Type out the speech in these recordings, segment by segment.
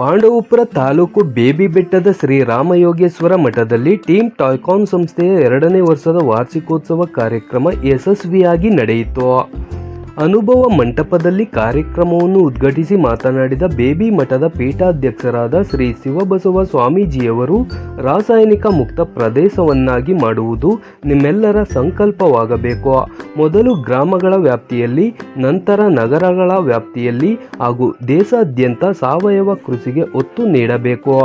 Pandavapura taluk baby ಬೆಟ್ಟದ ಶ್ರೀ ರಾಮಯೋಗೇಶ್ವರ ಮಠದಲ್ಲಿ team ಟಾಯ್ಕಾನ್ ಸಂಸ್ಥೆಯ ಎರಡನೇ ವರ್ಷದ ವಾರ್ಷಿಕೋತ್ಸವ ಕಾರ್ಯಕ್ರಮ ಯಶಸ್ವಿಯಾಗಿ ನಡೆಯಿತು. ಅನುಭವ ಮಂಟಪದಲ್ಲಿ ಕಾರ್ಯಕ್ರಮವನ್ನು ಉದ್ಘಾಟಿಸಿ ಮಾತನಾಡಿದ ಬೇಬಿ ಮಠದ ಪೀಠಾಧ್ಯಕ್ಷರಾದ ಶ್ರೀ ಶಿವಬಸವ ಸ್ವಾಮೀಜಿಯವರು, ರಾಸಾಯನಿಕ ಮುಕ್ತ ಪ್ರದೇಶವನ್ನಾಗಿ ಮಾಡುವುದು ನಿಮ್ಮೆಲ್ಲರ ಸಂಕಲ್ಪವಾಗಬೇಕು. ಮೊದಲು ಗ್ರಾಮಗಳ ವ್ಯಾಪ್ತಿಯಲ್ಲಿ, ನಂತರ ನಗರಗಳ ವ್ಯಾಪ್ತಿಯಲ್ಲಿ ಹಾಗೂ ದೇಶಾದ್ಯಂತ ಸಾವಯವ ಕೃಷಿಗೆ ಒತ್ತು ನೀಡಬೇಕು.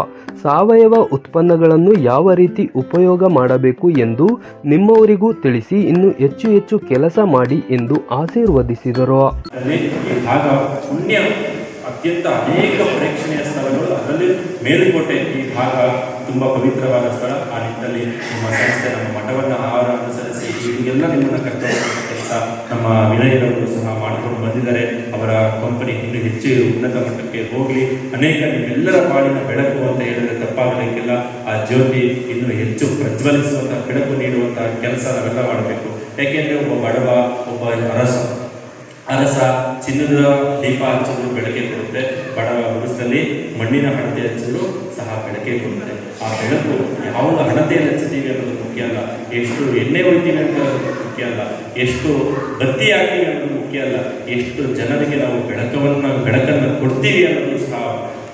ಸಾವಯವ ಉತ್ಪನ್ನಗಳನ್ನು ಯಾವ ರೀತಿ ಉಪಯೋಗ ಮಾಡಬೇಕು ಎಂದು ನಿಮ್ಮವರಿಗೂ ತಿಳಿಸಿ, ಇನ್ನು ಹೆಚ್ಚು ಹೆಚ್ಚು ಕೆಲಸ ಮಾಡಿ ಎಂದು ಆಶೀರ್ವದಿಸಿದರು ಪುಣ್ಯ ಅತ್ಯಂತ ಅನೇಕ ಪ್ರೇಕ್ಷಣೀಯ ಸ್ಥಳಗಳು, ಅದರಲ್ಲಿ ಮೇಲುಕೋಟೆ ಈ ಭಾಗ ತುಂಬ ಪವಿತ್ರವಾದ ಸ್ಥಳ. ಆ ನಿಟ್ಟಿನಲ್ಲಿ ನಮ್ಮ ಸಂಸ್ಥೆ, ನಮ್ಮ ಮಠವನ್ನು ಆಹಾರ ಅನುಸರಿಸಿ ಇವರಿಗೆಲ್ಲ ನಿಮ್ಮನ್ನು ಕರ್ತವ್ಯ ಕೆಲಸ ನಮ್ಮ ವಿನಯರವರು ಸಹ ಮಾಡಿಕೊಂಡು ಬಂದಿದ್ದಾರೆ. ಅವರ ಕಂಪನಿ ಇನ್ನು ಹೆಚ್ಚು ಉನ್ನತ ಮಟ್ಟಕ್ಕೆ ಹೋಗಲಿ. ಅನೇಕ ನಿಮ್ಮೆಲ್ಲರ ಬಾಳಿನ ಬೆಳಕು ಅಂತ ಹೇಳಿದ್ರೆ ತಪ್ಪಾಗಲಿಕ್ಕಿಲ್ಲ. ಆ ಜ್ಯೋತಿ ಇನ್ನು ಹೆಚ್ಚು ಪ್ರಜ್ವಲಿಸುವಂತಹ ಬೆಳಕು ನೀಡುವಂತಹ ಕೆಲಸ ನಾವೆಲ್ಲ ಮಾಡಬೇಕು. ಯಾಕೆಂದರೆ ಒಬ್ಬ ಬಡವ, ಒಬ್ಬ ಅರಸ ಅರಸ ಚಿನ್ನದ ದೀಪ ಹಚ್ಚಿದ್ರು ಬೆಳಕೆ ಕೊಡುತ್ತೆ. ಬಡ ಗುಡಿಸಲ್ಲಿ ಮಣ್ಣಿನ ಹಣತೆ ಹಚ್ಚಿದ್ರು ಸಹ ಬೆಳಕೆ ಕೊಡುತ್ತೆ. ಆ ಬೆಳಕು ಯಾವಾಗ ಹಣತೆಯಲ್ಲಿ ಹಚ್ಚಿದ್ದೀವಿ ಅನ್ನೋದು ಮುಖ್ಯ ಅಲ್ಲ. ಎಷ್ಟು ಎಣ್ಣೆ ಹೊಡಿತೀವಿ ಅನ್ನೋದು ಮುಖ್ಯ ಅಲ್ಲ. ಎಷ್ಟು ಬತ್ತಿ ಹಾಕ್ತೀವಿ ಅನ್ನೋದು ಮುಖ್ಯ ಅಲ್ಲ. ಎಷ್ಟು ಜನರಿಗೆ ನಾವು ಬೆಳಕವನ್ನು, ಬೆಳಕನ್ನು ಕೊಡ್ತೀವಿ ಅನ್ನೋದು ಸಹ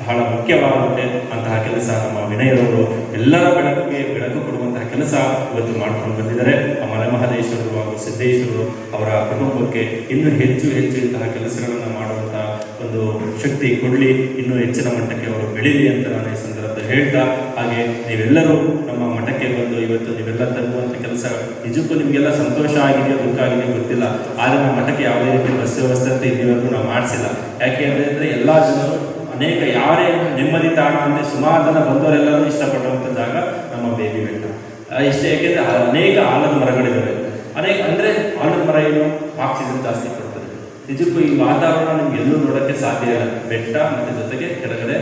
ಬಹಳ ಮುಖ್ಯವಾಗುತ್ತೆ ಅಂತಹ ಕೆಲಸ ನಮ್ಮ ವಿನಯರವರು ಎಲ್ಲರ ಬೆಳಕಿಗೆ ಬೆಳಕು ಕೊಡುವಂತಹ ಕೆಲಸ ಇವತ್ತು ಮಾಡ್ಕೊಂಡು ಬಂದಿದ್ದಾರೆ. ಆ ಮಲೆಮಹದೇಶ್ವರರು ಹಾಗೂ ಸಿದ್ದೇಶ್ವರರು ಅವರ ಕುಟುಂಬಕ್ಕೆ ಇನ್ನೂ ಹೆಚ್ಚು ಹೆಚ್ಚು ಇಂತಹ ಕೆಲಸಗಳನ್ನು ಮಾಡುವಂತಹ ಒಂದು ಶಕ್ತಿ ಕೊಡಲಿ, ಇನ್ನೂ ಹೆಚ್ಚಿನ ಮಟ್ಟಕ್ಕೆ ಅವರು ಬೆಳೀಲಿ ಅಂತ ನಾನು ಈ ಸಂದರ್ಭದಲ್ಲಿ ಹೇಳ್ತಾ, ಹಾಗೆ ನೀವೆಲ್ಲರೂ ನಮ್ಮ ಮಠಕ್ಕೆ ಬಂದು ಇವತ್ತು ನೀವೆಲ್ಲ ತರುವಂಥ ಕೆಲಸ ನಿಜಕ್ಕೂ ನಿಮಗೆಲ್ಲ ಸಂತೋಷ ಆಗಿದೆಯೋ ದುಃಖ ಆಗಿದೆಯೋ ಗೊತ್ತಿಲ್ಲ, ಆದರೆ ನಮ್ಮ ಮಠಕ್ಕೆ ಯಾವುದೇ ರೀತಿ ಬಸ್ ವ್ಯವಸ್ಥೆ ಅಂತ ಇಲ್ಲಿವರೆಗೂ ನಾವು ಮಾಡಿಸಿಲ್ಲ. ಯಾಕೆ ಅಂದರೆ ಎಲ್ಲ ಜನರು ಅನೇಕ ಯಾರೇ ನೆಮ್ಮದಿ ತಾಣ ಅಂತ ಸುಮಾರು ಜನ ಬಂದವರೆಲ್ಲರೂ ಇಷ್ಟಪಡುವಂಥ ಜಾಗ ನಮ್ಮ ಬೇಬಿ ಬೆಟ್ಟ. ಇಷ್ಟ ಯಾಕೆಂದರೆ ಅನೇಕ ಆಲದ ಮರಗಳಿದ್ದಾವೆ. ಅನೇಕ ಅಂದರೆ ಆಲದ ಮರ ಏನು? ಆಕ್ಸಿಜನ್ ಜಾಸ್ತಿ ಕೊಡ್ತದೆ. ನಿಜಕ್ಕೂ ಈ ವಾತಾವರಣ ನಿಮ್ಗೆ ಎಲ್ಲೂ ನೋಡೋಕ್ಕೆ ಸಾಧ್ಯ ಇಲ್ಲ. ಬೆಟ್ಟ ಮತ್ತು ಜೊತೆಗೆ ಕೆಳಗಡೆ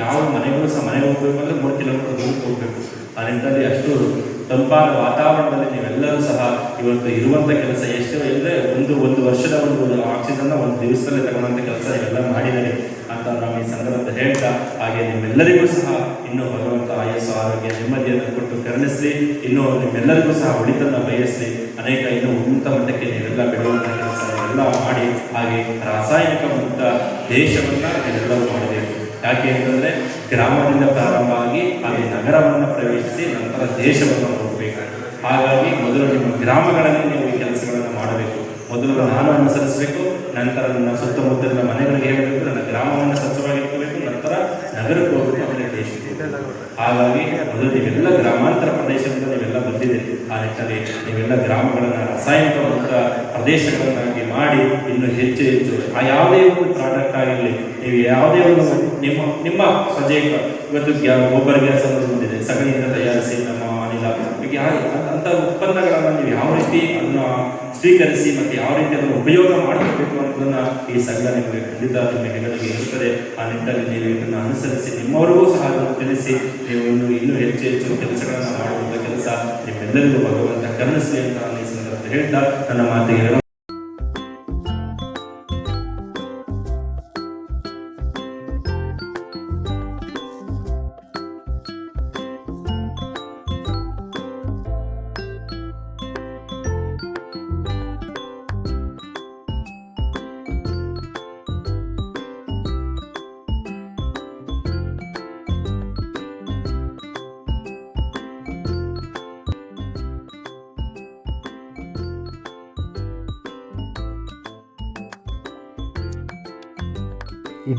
ಯಾವ ಮನೆಗಳು ಸಹ ಮನೆಗೆ ಹೋಗ್ಬೇಕು ಅಂದರೆ ಮೂರು ಕಿಲೋಮೀಟರ್ ದೂರಕ್ಕೆ ಹೋಗ್ಬೇಕು. ಆ ಅಷ್ಟು ತಂಪಾದ ವಾತಾವರಣದಲ್ಲಿ ನೀವೆಲ್ಲರೂ ಸಹ ಇವತ್ತು ಇರುವಂಥ ಕೆಲಸ ಎಷ್ಟು ಅಂದರೆ ಒಂದು ಒಂದು ವರ್ಷದ ಒಂದು ಆಕ್ಸಿಜನ್ನ ಒಂದು ದಿವಸದಲ್ಲೇ ತಗೊಳ್ಳೋಂಥ ಕೆಲಸ ಇವೆಲ್ಲ ಮಾಡಿದ್ದೀರಿ. ಅಂತ ನಾವು ಈ ಹೇಳ್ತಾ, ಹಾಗೆ ನಿಮ್ಮೆಲ್ಲರಿಗೂ ಸಹ ಇನ್ನೂ ಭಗವಂತ ಆಯಸ್ಸು, ಆರೋಗ್ಯ, ನೆಮ್ಮದಿಯನ್ನು ಕೊಟ್ಟು ಕರುಣಿಸಲಿ. ಇನ್ನೂ ನಿಮ್ಮೆಲ್ಲರಿಗೂ ಸಹ ಒಳಿತನ್ನು ಬಯಸಲಿ. ಅನೇಕ ಇನ್ನೂ ಉನ್ನತ ಮಟ್ಟಕ್ಕೆ ನೀವೆಲ್ಲ ಬೆಳೆಯುವಂಥ ಕೆಲಸ ಎಲ್ಲ ಮಾಡಿ, ಹಾಗೆ ರಾಸಾಯನಿಕ ಮುಕ್ತ ದೇಶವನ್ನು ನೀವೆಲ್ಲರೂ ಮಾಡಬೇಕು. ಯಾಕೆ ಅಂತಂದರೆ ಗ್ರಾಮದಿಂದ ಪ್ರಾರಂಭ ಆಗಿ, ಹಾಗೆ ನಗರವನ್ನು ಪ್ರವೇಶಿಸಿ ನಂತರ ದೇಶವನ್ನು ಹೋಗಬೇಕು ಹಾಗಾಗಿ ಮೊದಲು ನಿಮ್ಮ ಗ್ರಾಮಗಳಲ್ಲಿ ನೀವು ಮೊದಲು ನಾನು ಅನುಸರಿಸಬೇಕು ನಂತರ ನನ್ನ ಸುತ್ತಮುತ್ತಲಿನ ಮನೆಗಳಿಗೆ ಹೇಳಬೇಕು, ನನ್ನ ಗ್ರಾಮವನ್ನು ಸ್ವಚ್ಛವಾಗಿಟ್ಕೋಬೇಕು ನಂತರ ನಗರಕ್ಕೆ ಹೋಗಬೇಕು ಆಮೇಲೆ ದೇಶಕ್ಕೆ. ಹಾಗಾಗಿ ಮೊದಲು ನೀವೆಲ್ಲ ಗ್ರಾಮಾಂತರ ಪ್ರದೇಶದಿಂದ ನೀವೆಲ್ಲ ಬಂದಿದೆ ಆ ನಿಟ್ಟಿನಲ್ಲಿ ನೀವೆಲ್ಲ ಗ್ರಾಮಗಳನ್ನು ರಾಸಾಯನಿಕ ಮುಕ್ತ ಪ್ರದೇಶಗಳನ್ನಾಗಿ ಮಾಡಿ ಇನ್ನೂ ಹೆಚ್ಚು ಹೆಚ್ಚು ಆ ಯಾವುದೇ ಒಂದು ಪ್ರಾಡಕ್ಟ್ ಆಗಿರಲಿ, ನೀವು ಯಾವುದೇ ಒಂದು ನಿಮ್ಮ ನಿಮ್ಮ ಸಜೀವ ಇವತ್ತು ಗ್ಯಾ- ಗೊಬ್ಬರ ಗ್ಯಾಸ್ ಅನ್ನೋದು ಬಂದಿದೆ. ಸಗಣಿಯಿಂದ ತಯಾರಿಸಿ ನಮ್ಮ ಅನಿಲ. ಈಗ ಅಂತ ಉತ್ಪನ್ನಗಳನ್ನು ನೀವು ಯಾವ ರೀತಿ ಅದನ್ನು ಸ್ವೀಕರಿಸಿ ಮತ್ತು ಯಾವ ರೀತಿ ಅದನ್ನು ಉಪಯೋಗ ಮಾಡಿಕೊಳ್ಬೇಕು ಅನ್ನೋದನ್ನ ಈ ಸಂಘ ನಿಮಗೆ ಖಂಡಿತ ನಿಮ್ಮ ಹೆಗಲಿಗೆ ಇರುತ್ತದೆ ಆ ನಿಟ್ಟಿನಲ್ಲಿ ನೀವು ಇದನ್ನು ಅನುಸರಿಸಿ, ನಿಮ್ಮವರಿಗೂ ಸಹ ಅದನ್ನು ತಿಳಿಸಿ, ನೀವು ಇನ್ನು ಇನ್ನೂ ಹೆಚ್ಚು ಹೆಚ್ಚು ಕೆಲಸಗಳನ್ನು ಮಾಡುವಂಥ ಕೆಲಸ ನಿಮ್ಮೆಲ್ಲರಿಗೂ ಭಗವಂತ ಕರುಣಿಸಲಿ ಅಂತ ನಾನು ಈ ಸಂದರ್ಭದಲ್ಲಿ ಹೇಳ್ತಾ ನನ್ನ ಮಾತಿಗೆ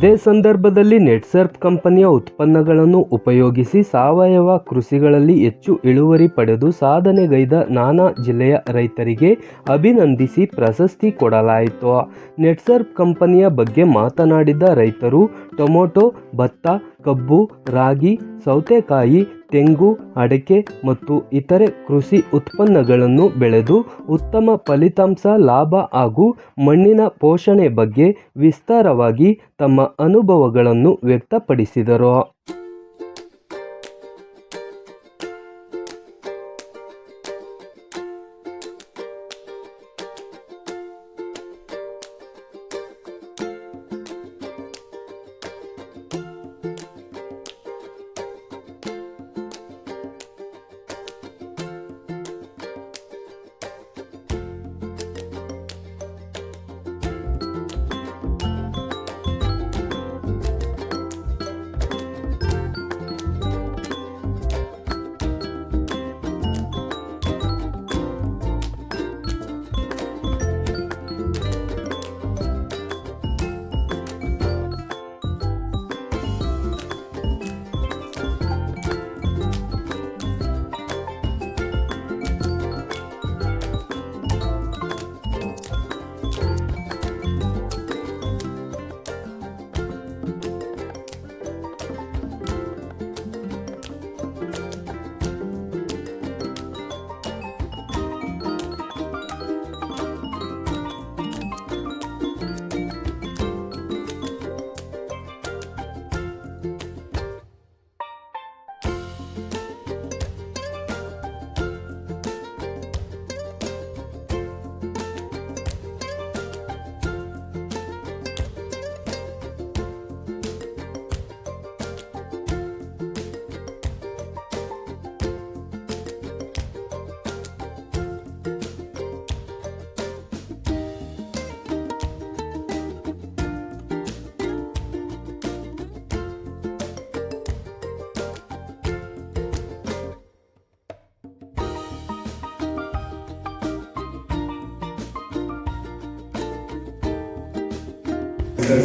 ಇದೇ ಸಂದರ್ಭದಲ್ಲಿ ನೆಟ್ಸರ್ಪ್ ಕಂಪನಿಯ ಉತ್ಪನ್ನಗಳನ್ನು ಉಪಯೋಗಿಸಿ ಸಾವಯವ ಕೃಷಿಗಳಲ್ಲಿ ಹೆಚ್ಚು ಇಳುವರಿ ಪಡೆದು ಸಾಧನೆಗೈದ ನಾನಾ ಜಿಲ್ಲೆಯ ರೈತರಿಗೆ ಅಭಿನಂದಿಸಿ ಪ್ರಶಸ್ತಿ ಕೊಡಲಾಯಿತು. ನೆಟ್ಸರ್ಪ್ ಕಂಪನಿಯ ಬಗ್ಗೆ ಮಾತನಾಡಿದ ರೈತರು, ಟೊಮೊಟೊ, ಭತ್ತ, ಕಬ್ಬು, ರಾಗಿ, ಸೌತೆಕಾಯಿ ತೆಂಗು, ಅಡಿಕೆ ಮತ್ತು ಇತರೆ ಕೃಷಿ ಉತ್ಪನ್ನಗಳನ್ನು ಬೆಳೆದು ಉತ್ತಮ ಫಲಿತಾಂಶ, ಲಾಭ ಹಾಗೂ ಮಣ್ಣಿನ ಪೋಷಣೆ ಬಗ್ಗೆ ವಿಸ್ತಾರವಾಗಿ ತಮ್ಮ ಅನುಭವಗಳನ್ನು ವ್ಯಕ್ತಪಡಿಸಿದರು.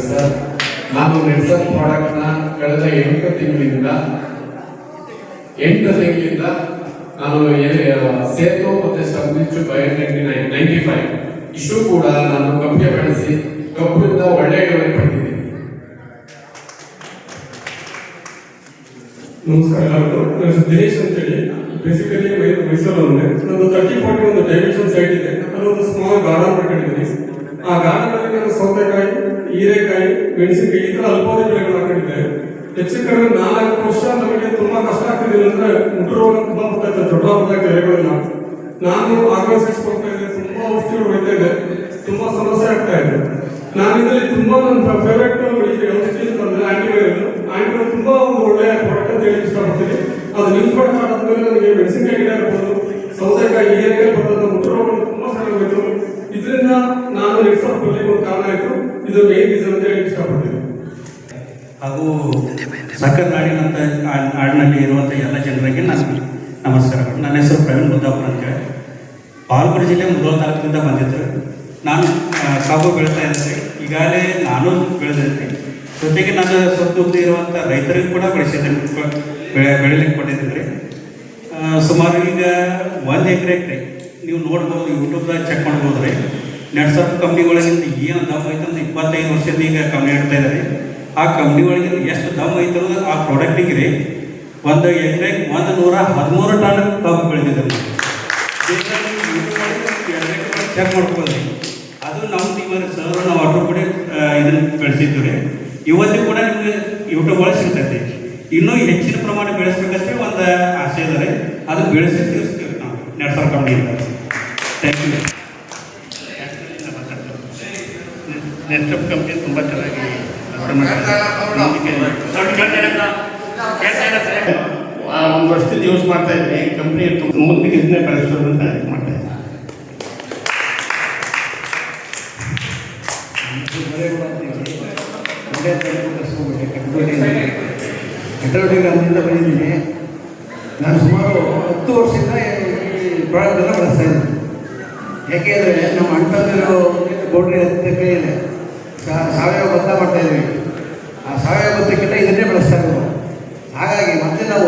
ಸರ್. ನಾನು ನೆಟ್ಸನ್ ಪ್ರಾಡಕ್ಟ್ನ ಕಳೆದ ಎಂಟು ತಿಂಗಳಿಂದ ಎಂಟು ತಿಂಗಳಿಂದ ನಾನು ಸೇತು ಮತ್ತೆ ಸಂಬಿಚ್ಚು ಬಯೋಟೆಕ್ ನೈಂಟಿ ನೈನ್ ಫೈವ್ ಇಷ್ಟು ಕೂಡ ನಾನು ಕಬ್ಬಿಗೆ ಬಳಸಿ ಕಬ್ಬಿಂದ ಒಳ್ಳೆ ಇಳುವರಿ ಪಡೆದಿದ್ದೀನಿ. ನಮಸ್ಕಾರ ಹೆಸರು ದಿನೇಶ್ ಅಂತೇಳಿ. ಬೇಸಿಕಲಿ ಮೈಸೂರಲ್ಲಿ ನಂದು ತರ್ಟಿ ಫೋರ್ಟಿ ಒಂದು ಡೈಮೆನ್ಷನ್ ಸೈಟ್ ಇದೆ. ಅಲ್ಲೊಂದು ಸ್ಮಾಲ್ ಗಾರ್ಡನ್ ಮಾಡ್ಕೊಂಡಿದ್ದೀನಿ ಆ ಗಾರ್ಡನ್ ಅಲ್ಲಿ ನಾನು ಸೌತೆಕಾಯಿ ಹೀರೆಕಾಯಿ, ಮೆಣಸಿನಕಾಯಿ ಈ ತರ ಅಲ್ಪಾವಧಿ ಬೆಳೆಗಳು ಹಾಕೊಂಡಿದ್ದೆ ಹೆಚ್ಚು ಕಡಿಮೆ ನಾಲ್ಕು ವರ್ಷ ನಮಗೆ ತುಂಬಾ ಕಷ್ಟ ಆಗ್ತಿದೆ ಅಂದ್ರೆ ಮುಟ್ರೋಗ ರೋಗ ತುಂಬಾ ಬರ್ತಾ ದೊಡ್ಡ ಎಲೆಗಳೆಲ್ಲ ನಾನು ಆರ್ಗನೈಸೇಷನ್ ಕೊಡ್ತಾ ಇದ್ದೆ ತುಂಬಾ ಔಷಧಿಗಳು ಹೊಡಿತಾ ಇದೆ, ತುಂಬಾ ಸಮಸ್ಯೆ ಆಗ್ತಾ ಇದೆ. ನಾನು ಇದರಲ್ಲಿ ತುಂಬಾ ನನ್ನ ಫೇವ್ರೆಟ್ ಔಷಧಿ ಅಂತಂದ್ರೆ ಆಂಟಿವೈರಲ್ ಆಂಟಿವೈರಲ್ ತುಂಬಾ ಒಂದು ಒಳ್ಳೆಯ ಪ್ರಾಡಕ್ಟ್ ಅಂತ ಹೇಳಿ ಇಷ್ಟಪಡ್ತೀನಿ. ಅದು ನಿಮ್ ಪ್ರಾಡಕ್ಟ್ ಆದ್ಮೇಲೆ ನನಗೆ ಮೆಣಸಿನಕಾಯಿ ಗಿಡ ಇರ್ಬೋದು, ಸೌತೆಕಾಯಿ, ಹೀರೆಕಾಯಿ ಬರ್ತದೆ ಮುಟ್ರೋಗ ತುಂಬಾ ಚೆನ್ನಾಗಿ ಇದರಿಂದ ನಾನು ನೆಕ್ಸ್ಟ್ ಒಂದು ಕಾರಣ ಆಯ್ತು. ಇದು ರೀಸನ್ ಅಂತ ಹೇಳಿ ಇಷ್ಟಪಡ್ತೀನಿ. ಹಾಗೂ ಸಕ್ಕರ್ ನಾಡಿನಂತ ನಾಡಿನಲ್ಲಿ ಇರುವಂಥ ಎಲ್ಲ ಜನರಿಗೆ ನಮಸ್ಕಾರ ನಮಸ್ಕಾರಗಳು. ನನ್ನ ಹೆಸರು ಪ್ರವೀಣ್ ಬುದ್ದಾಪುರ ಅಂತೇಳಿ ಬಾಗಲಕೋಟೆ ಜಿಲ್ಲೆ ಮುಧೋಳ ತಾಲೂಕಿನಿಂದ ಬಂದಿದ್ದರು ನಾನು ಕಬ್ಬು ಬೆಳೀತಾ ಇದ್ದೆ. ಈಗಾಗಲೇ ನಾನು ಬೆಳೆದಿದ್ದೆ. ಜೊತೆಗೆ ನನ್ನ ಸುತ್ತಮುತ್ತ ಇರುವಂಥ ರೈತರಿಗೂ ಕೂಡ ಬೆಳೆಸಿದ್ದೇನೆ. ಬೆಳೆ, ಬೆಳಿಲಿಕ್ಕೆ ಕೊಟ್ಟಿದ್ದೀನಿ. ಸುಮಾರು ಈಗ ಒಂದು ಎಕರೆ ನೀವು ನೋಡ್ಬೋದು ಯೂಟ್ಯೂಬ್ದಾಗ ಚೆಕ್ ಮಾಡ್ಬೋದು ರೀ ನೆಟ್ಸಪ್ ಕಂಪ್ನಿ ಒಳಗಿಂದ ಏನು ದಮ್ ಐತೆ ಅಂದ್ರೆ ಇಪ್ಪತ್ತೈದು ವರ್ಷದ ಈಗ ಕಂಪ್ನಿ ಇಡ್ತಾ ಇದ್ದಾರೆ ಆ ಕಂಪ್ನಿ ಒಳಗಿಂದ ಎಷ್ಟು ದಮ್ ಐತಂದ್ರೆ ಆ ಪ್ರಾಡಕ್ಟಿಗೆ ರೀ ಒಂದು ಎಕರೆ ಒಂದು ನೂರ ಹದಿಮೂರು ಟನ್ ಕಬ್ಬು ಬೆಳೆದಿದ್ದಾರೆ ಚೆಕ್ ಮಾಡ್ಕೊಳ್ಳಿ. ಅದು ನಮ್ಮ ಇವಾಗ ಸರ್ ನಾವು ಆಟೋ ಕೂಡ ಇದನ್ನು ಬೆಳೆಸಿದ್ದು ರೀ ಇವತ್ತು ಕೂಡ ನಿಮಗೆ ಯೂಟ್ಯೂಬ್ ಒಳಗೆ ಸಿಗ್ತೈತಿ. ಇನ್ನೂ ಹೆಚ್ಚಿನ ಪ್ರಮಾಣ ಬೆಳೆಸ್ಬೇಕಂದ್ರೆ ಒಂದು ಆಸೆ ಇದೆ ರೀ ಅದು ಬೆಳೆಸಿ ತಿಳಿಸ್ತೀವಿ ನಾವು. ನೆಡ್ಸರ್ ಕಂಪ್ನಿಯಿಂದ ಥ್ಯಾಂಕ್ ಯು ನೆಟ್ವರ್ಕ್ ಕಂಪ್ನಿ ತುಂಬ ಚೆನ್ನಾಗಿ ಆ ಒಂದು ವರ್ಷದಿಂದ ಯೂಸ್ ಮಾಡ್ತಾ ಇದ್ದೀನಿ. ಕಂಪ್ನಿ ಮುಂದಕ್ಕೆ ಇದನ್ನೇ ಬೆಳೆಸೋದು ಅಂತ ಮಾಡ್ತಾ ಇದ್ದೀನಿ. ಬಂದಿದ್ದೀನಿ. ನಾನು ಸುಮಾರು ಹತ್ತು ವರ್ಷದಿಂದ ಈ ಪ್ರಾಡಕ್ಟನ್ನು ಬಳಸ್ತಾ ಇದ್ದೀನಿ. ಯಾಕೆ ಅಂದರೆ ನಮ್ಮ ಅಣ್ಣಂದಿರು ಗೌಡ್ರಿ ಹತ್ತಿರ ಕೈಯಲ್ಲಿ ಸಾವಯವ ಭತ್ತ ಮಾಡ್ತಾ ಇದ್ವಿ ಆ ಸಾವಯವ ಭತ್ತಕ್ಕಿಂತ ಇದನ್ನೇ ಬಳಸ್ತಾ ಇದ್ರು ಹಾಗಾಗಿ ಮತ್ತೆ ನಾವು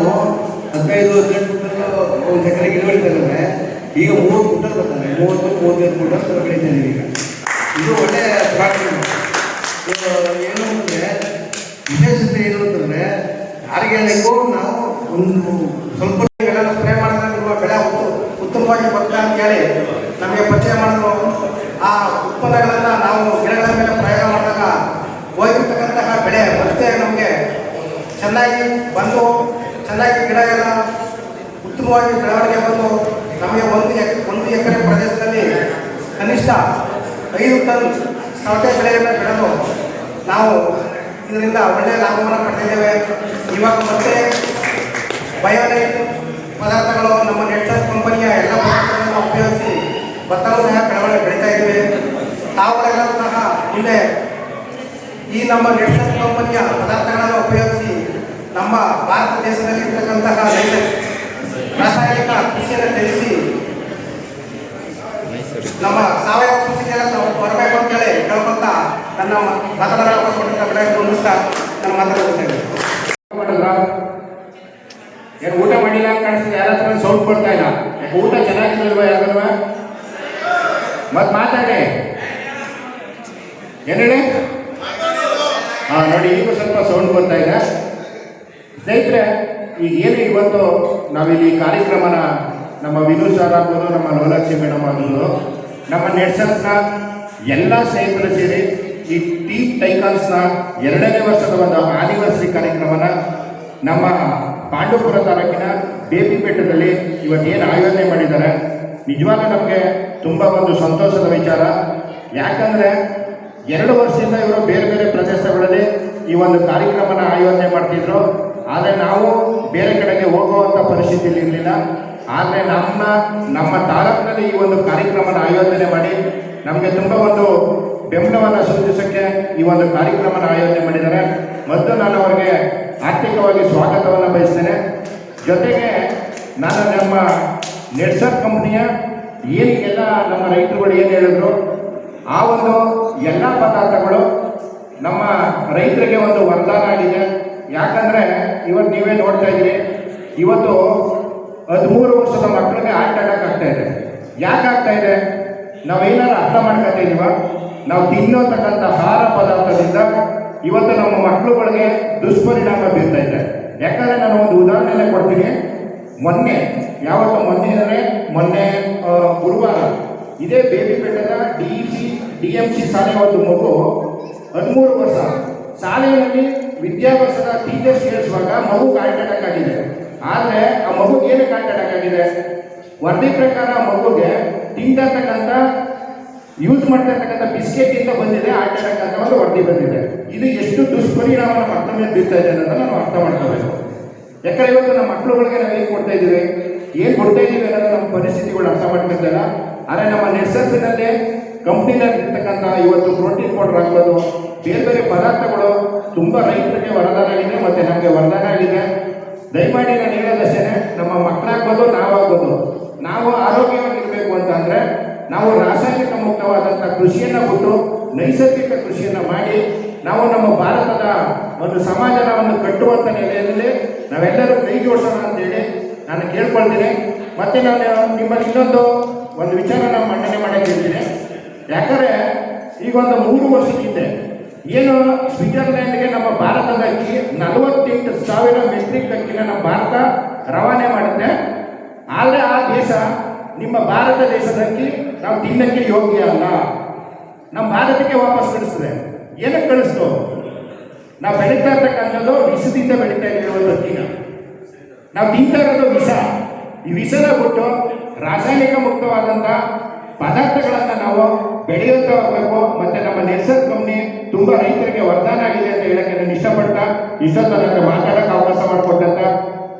ಹದಿನೈದು, ಹದಿನೆಂಟು ಕ್ವಿಂಟಲ್ ಒಂದು ಎಕರೆಗೆ ಇಳುವರಿ ತಗೊಂಡ್ರೆ ಈಗ ಮೂರು ಕ್ವಿಂಟಲ್ ಬರ್ತಾರೆ ಮೂವತ್ತು, ಮೂವತ್ತೈದು ಕ್ವಿಂಟಲ್ ಬೆಳೀತಾ ಈಗ. ಇದು ಪ್ರಾಡಕ್ಟ್ ಇದು ಏನು ಅಂದರೆ ವಿಶೇಷತೆ ಏನು ಅಂತಂದರೆ ಯಾರಿಗೆ ಹೇಳಬೇಕು ನಾವು ಒಂದು ಸ್ವಲ್ಪ ಸ್ಪ್ರೇ ಮಾಡಿದಾಗ ಬೆಳೆ ಉತ್ತಮವಾಗಿ ಬರ್ತಾ ಅಂತ ಹೇಳಿ ನಮಗೆ ಪರಿಚಯ ಮಾಡಿದ್ರು ಆ ಉತ್ಪನ್ನಗಳನ್ನು ನಾವು ಗಿಡಗಳ ಮೇಲೆ ಪ್ರಯೋಗ ಮಾಡಿದಾಗ ಹೋಗಿರ್ತಕ್ಕಂತಹ ಬೆಳೆ ಮತ್ತೆ ನಮಗೆ ಚೆನ್ನಾಗಿ ಬಂದು ಚೆನ್ನಾಗಿ ಗಿಡ ಎಲ್ಲ ಉತ್ತಮವಾಗಿ ಬೆಳವಣಿಗೆ ಬಂದು ನಮಗೆ ಒಂದು ಒಂದು ಎಕರೆ ಪ್ರದೇಶದಲ್ಲಿ ಕನಿಷ್ಠ ಐದು ಟನ್ ಸೌತೆ ಬೆಳೆಯನ್ನು ಬೆಳೆದು ನಾವು ಇದರಿಂದ ಒಳ್ಳೆಯ ಲಾಭವನ್ನು ಪಡೆದಿದ್ದೇವೆ. ಇವಾಗ ಮತ್ತೆ ಬಯೋಲೈಟ್ ಪದಾರ್ಥಗಳು ನಮ್ಮ ನೆಟ್ವರ್ಕ್ ಕಂಪನಿಯ ಎಲ್ಲ ಪದಾರ್ಥಗಳನ್ನು ಉಪಯೋಗಿಸಿ ಭತ್ತವನ್ನು ಸಹ ಬೆಳವಣಿಗೆ ಬೆಳೀತಾ ಇದ್ದೇವೆ. ತಾವುಗಳೆಲ್ಲರೂ ಸಹ ಮುಂದೆ ಈ ನಮ್ಮ ನೆಟ್ವರ್ಕ್ ಕಂಪನಿಯ ಪದಾರ್ಥಗಳನ್ನು ಉಪಯೋಗಿಸಿ ನಮ್ಮ ಭಾರತ ದೇಶದಲ್ಲಿ ಇರ್ತಕ್ಕಂತಹ ರಾಸಾಯನಿಕ ಕೃಷಿಯನ್ನು ತಿಳಿಸಿ ನಮ್ಮ ಸಾವಯವ ಕೃಷಿಗೆ ನಾವು ಬರಬೇಕು ಅಂತೇಳಿ ಹೇಳ್ಕೊಂತ ನನ್ನ ಮತದಾರರ ಮುಗಿಸ್ತಾ ನನ್ನ ಮಾತನಾಡುತ್ತೇನೆ ಏನು ಊಟ ಮಾಡಿಲ್ಲ ಅಂತ ಕಾಣಿಸ್ತದೆ? ಯಾರ ಸೌಂಡ್ ಕೊಡ್ತಾ ಇಲ್ಲ. ಊಟ ಚೆನ್ನಾಗಿಲ್ವಾ ಯಾರಲ್ವಾ ಮತ್ತೆ ಮಾತಾಡಿ. ಏನು ಹೇಳಿ? ಹಾಂ, ನೋಡಿ, ಈಗ ಸ್ವಲ್ಪ ಸೌಂಡ್ ಬರ್ತಾ ಇದೆ. ಸ್ನೇಹಿತರೆ, ಈಗ ಏನು ಇವತ್ತು ನಾವಿಲ್ಲಿ ಕಾರ್ಯಕ್ರಮನ ನಮ್ಮ ವಿನು ಸರ್ ಆಗ್ಬೋದು, ನಮ್ಮ ಲೋಲಾಕ್ಷಿ ಮೇಡಮ್ ಆಗ್ಬೋದು, ನಮ್ಮ ನೆಟ್ಸನ್ಸ್ನ ಎಲ್ಲ ಸ್ನೇಹಿತರು ಸೇರಿ ಈ ಟೀಮ್ ಟೈಕಾನ್ಸ್ನ ಎರಡನೇ ವರ್ಷದ ಒಂದು ಆನಿವರ್ಸರಿ ಕಾರ್ಯಕ್ರಮನ ನಮ್ಮ ಪಾಂಡವಪುರ ತಾಲೂಕಿನ ಬೇಬಿಪೇಟದಲ್ಲಿ ಇವತ್ತೇನು ಆಯೋಜನೆ ಮಾಡಿದ್ದಾರೆ, ನಿಜವಾಗ್ಲೂ ನಮಗೆ ತುಂಬ ಒಂದು ಸಂತೋಷದ ವಿಚಾರ. ಯಾಕಂದರೆ ಎರಡು ವರ್ಷದಿಂದ ಇವರು ಬೇರೆ ಬೇರೆ ಪ್ರದೇಶಗಳಲ್ಲಿ ಈ ಒಂದು ಕಾರ್ಯಕ್ರಮನ ಆಯೋಜನೆ ಮಾಡ್ತಿದ್ರು. ಆದರೆ ನಾವು ಬೇರೆ ಕಡೆಗೆ ಹೋಗುವಂಥ ಪರಿಸ್ಥಿತಿಯಲ್ಲಿ ಇರಲಿಲ್ಲ. ಆದರೆ ನಮ್ಮ ನಮ್ಮ ತಾಲೂಕಿನಲ್ಲಿ ಈ ಒಂದು ಕಾರ್ಯಕ್ರಮನ ಆಯೋಜನೆ ಮಾಡಿ ನಮಗೆ ತುಂಬ ಒಂದು ಬೆಂಬಲವನ್ನು ಸೂಚಿಸೋಕ್ಕೆ ಈ ಒಂದು ಕಾರ್ಯಕ್ರಮನ ಆಯೋಜನೆ ಮಾಡಿದ್ದಾರೆ. ಮತ್ತು ನಾನು ಅವರಿಗೆ ಆರ್ಥಿಕವಾಗಿ ಸ್ವಾಗತವನ್ನು ಬಯಸ್ತೇನೆ. ಜೊತೆಗೆ ನಾನು ನಮ್ಮ ನೆಟ್ಸರ್ ಕಂಪ್ನಿಯ ಎಲ್ಲ ನಮ್ಮ ರೈತರುಗಳು ಏನು ಹೇಳಿದ್ರು, ಆ ಒಂದು ಎಲ್ಲ ಪದಾರ್ಥಗಳು ನಮ್ಮ ರೈತರಿಗೆ ಒಂದು ವರದಾನ ಆಗಿದೆ. ಯಾಕಂದ್ರೆ ಇವತ್ತು ನೀವೇ ನೋಡ್ತಾ ಇದ್ದೀರಿ, ಇವತ್ತು ಹದಿಮೂರು ವರ್ಷದ ಮಕ್ಕಳಿಗೆ ಆಟ ಅಟ್ಯಾಕ್ ಆಗ್ತಾ ಇದೆ. ಯಾಕೆ ಆಗ್ತಾ ಇದೆ? ನಾವೇನಾರು ಅರ್ಥ ಮಾಡ್ಕೊತಾ ಇದೀವ? ನಾವು ತಿನ್ನೋತಕ್ಕಂಥ ಆಹಾರ ಪದಾರ್ಥದಿಂದ ಇವತ್ತು ನಮ್ಮ ಮಕ್ಕಳುಗಳಿಗೆ ದುಷ್ಪರಿಣಾಮ ಬೀರ್ತಾ ಇದೆ. ಯಾಕಂದ್ರೆ ನಾನು ಒಂದು ಉದಾಹರಣೆ ಕೊಡ್ತೀನಿ. ಮೊನ್ನೆ, ಯಾವತ್ತು ಮೊನ್ನೆ ಅಂದರೆ ಮೊನ್ನೆ ಗುರುವಾರ ಇದೇ ಬೇಬಿ ಬೆಟ್ಟದ D C D M C ಶಾಲೆ ಒಂದು ಮಗು ಹದಿಮೂರು ವರ್ಷ ಶಾಲೆಯಲ್ಲಿ ವಿದ್ಯಾಭ್ಯಾಸದ ಟೀಚರ್ ಕೇಳಿಸುವಾಗ ಮಗು ಹಾರ್ಟ್ ಅಟ್ಯಾಕ್ ಆಗಿದೆ. ಆದರೆ ಆ ಮಗುಗೆ ಏನು ಹಾರ್ಟ್ ಅಟ್ಯಾಕ್ ಆಗಿದೆ? ವರದಿ ಪ್ರಕಾರ ಮಗುಗೆ ತಿಂತಕ್ಕಂಥ ಯೂಸ್ ಮಾಡ್ತಿರ್ತಕ್ಕಂಥ ಬಿಸ್ಕೆಟ್ ಇಂದ ಬಂದಿದೆ ಹಾರ್ಟ್ ಅಟ್ಯಾಕ್ ಅಂತ ಒಂದು ವರದಿ ಬಂದಿದೆ. ಇದು ಎಷ್ಟು ದುಷ್ಪರಿಣಾಮ ನಮ್ಮ ಮಕ್ಕಳ ಮೇಲೆ ಬೀರ್ತಾ ಇದೆ ಅನ್ನೋದನ್ನ ನಾವು ಅರ್ಥ ಮಾಡ್ಕೋಬೇಕು. ಯಾಕಂದ್ರೆ ಇವತ್ತು ನಮ್ಮ ಮಕ್ಕಳುಗಳಿಗೆ ನಾವು ಏನು ಕೊಡ್ತಾ ಇದ್ದೀವಿ? ಏನು ಕೊಡ್ತಾ ಇದ್ದೀವಿ ಅನ್ನೋದು ನಮ್ಮ ಪರಿಸ್ಥಿತಿಗಳು ಅರ್ಥ ಮಾಡ್ಕೊಳ್ತಾರ ಆದರೆ ನಮ್ಮ ನೆಟ್ಸರ್ಸಿನಲ್ಲೇ ಕಂಪ್ನಿನಲ್ಲಿ ಇರ್ತಕ್ಕಂಥ ಇವತ್ತು ಪ್ರೋಟೀನ್ ಪೌಡರ್ ಆಗ್ಬೋದು ಬೇರೆ ಬೇರೆ ಪದಾರ್ಥಗಳು ತುಂಬ ರೈತರಿಗೆ ವರದಾನ ಆಗಿದೆ ಮತ್ತು ನಮಗೆ ವರದಾನ ಆಗಿದೆ ದಯಮಾಡಿ ನಾನು ಹೇಳೋದಷ್ಟೇ ನಮ್ಮ ಮಕ್ಕಳಾಗ್ಬೋದು ನಾವಾಗ್ಬೋದು ನಾವು ಆರೋಗ್ಯವಾಗಿರ್ಬೇಕು ಅಂತಂದ್ರೆ ನಾವು ರಾಸಾಯನಿಕ ಮುಕ್ತವಾದಂಥ ಕೃಷಿಯನ್ನ ಬಿಟ್ಟು ನೈಸರ್ಗಿಕ ಕೃಷಿಯನ್ನ ಮಾಡಿ ನಾವು ನಮ್ಮ ಭಾರತದ ಒಂದು ಸಮಾಜನ ಒಂದು ಕಟ್ಟುವಂತ ನೆಲೆಯಲ್ಲಿ ನಾವೆಲ್ಲರೂ ಕೈ ಜೋಡಿಸೋಣ ಅಂತೇಳಿ ನಾನು ಕೇಳ್ಕೊಳ್ತೀನಿ. ಮತ್ತೆ ನಾನು ನಿಮ್ಮಲ್ಲಿ ಇನ್ನೊಂದು ಒಂದು ವಿಚಾರ ನಾನು ಮಂಡನೆ ಮಾಡೋಕ್ಕೆ ಯಾಕಂದ್ರೆ ಈಗ ಒಂದು ಮೂರು ವರ್ಷದ ಹಿಂದೆ ಏನು ಸ್ವಿಟ್ಜರ್ಲ್ಯಾಂಡ್ಗೆ ನಮ್ಮ ಭಾರತದ ಅಕ್ಕಿ ನಲವತ್ತೆಂಟು ಸಾವಿರ ಮೆಟ್ರಿಕ್ ಅಕ್ಕಿನ ನಮ್ಮ ಭಾರತ ರವಾನೆ ಮಾಡುತ್ತೆ. ಆದರೆ ಆ ದೇಶ ನಿಮ್ಮ ಭಾರತ ದೇಶದಲ್ಲಿ ನಾವು ತಿನ್ನಕ್ಕೆ ಯೋಗ್ಯ ಅಲ್ಲ. ನಮ್ಮ ಭಾರತಕ್ಕೆ ವಾಪಸ್ ಕಳಿಸ್ತದೆ ಏನಕ್ಕೆ ಕಳಿಸ್ತು? ನಾವು ಬೆಳೀತಾ ಇರ್ತಕ್ಕಂಥದ್ದು ವಿಷದಿಂದ ಬೆಳೀತಾ ಇದ್ದೀವಿ ನಾವು ತಿಂತಾ ಇರೋದು ವಿಷ. ಈ ವಿಷದ ಬಿಟ್ಟು ರಾಸಾಯನಿಕ ಮುಕ್ತವಾದಂಥ ಪದಾರ್ಥಗಳನ್ನು ನಾವು ಬೆಳೆಯುತ್ತಾ ಹೋಗಬೇಕು. ಮತ್ತೆ ನಮ್ಮ ನೆಸರ್ ಕಂಪ್ನಿ ತುಂಬಾ ರೈತರಿಗೆ ವರದಾನ ಆಗಿದೆ ಅಂತ ಹೇಳಕ್ಕೆ ನಾನು ಇಷ್ಟಪಡ್ತಾ ಇಷ್ಟ ನನಗೆ ಮಾತಾಡಕ್ಕೆ ಅವಕಾಶ ಮಾಡಿಕೊಟ್ಟಂತ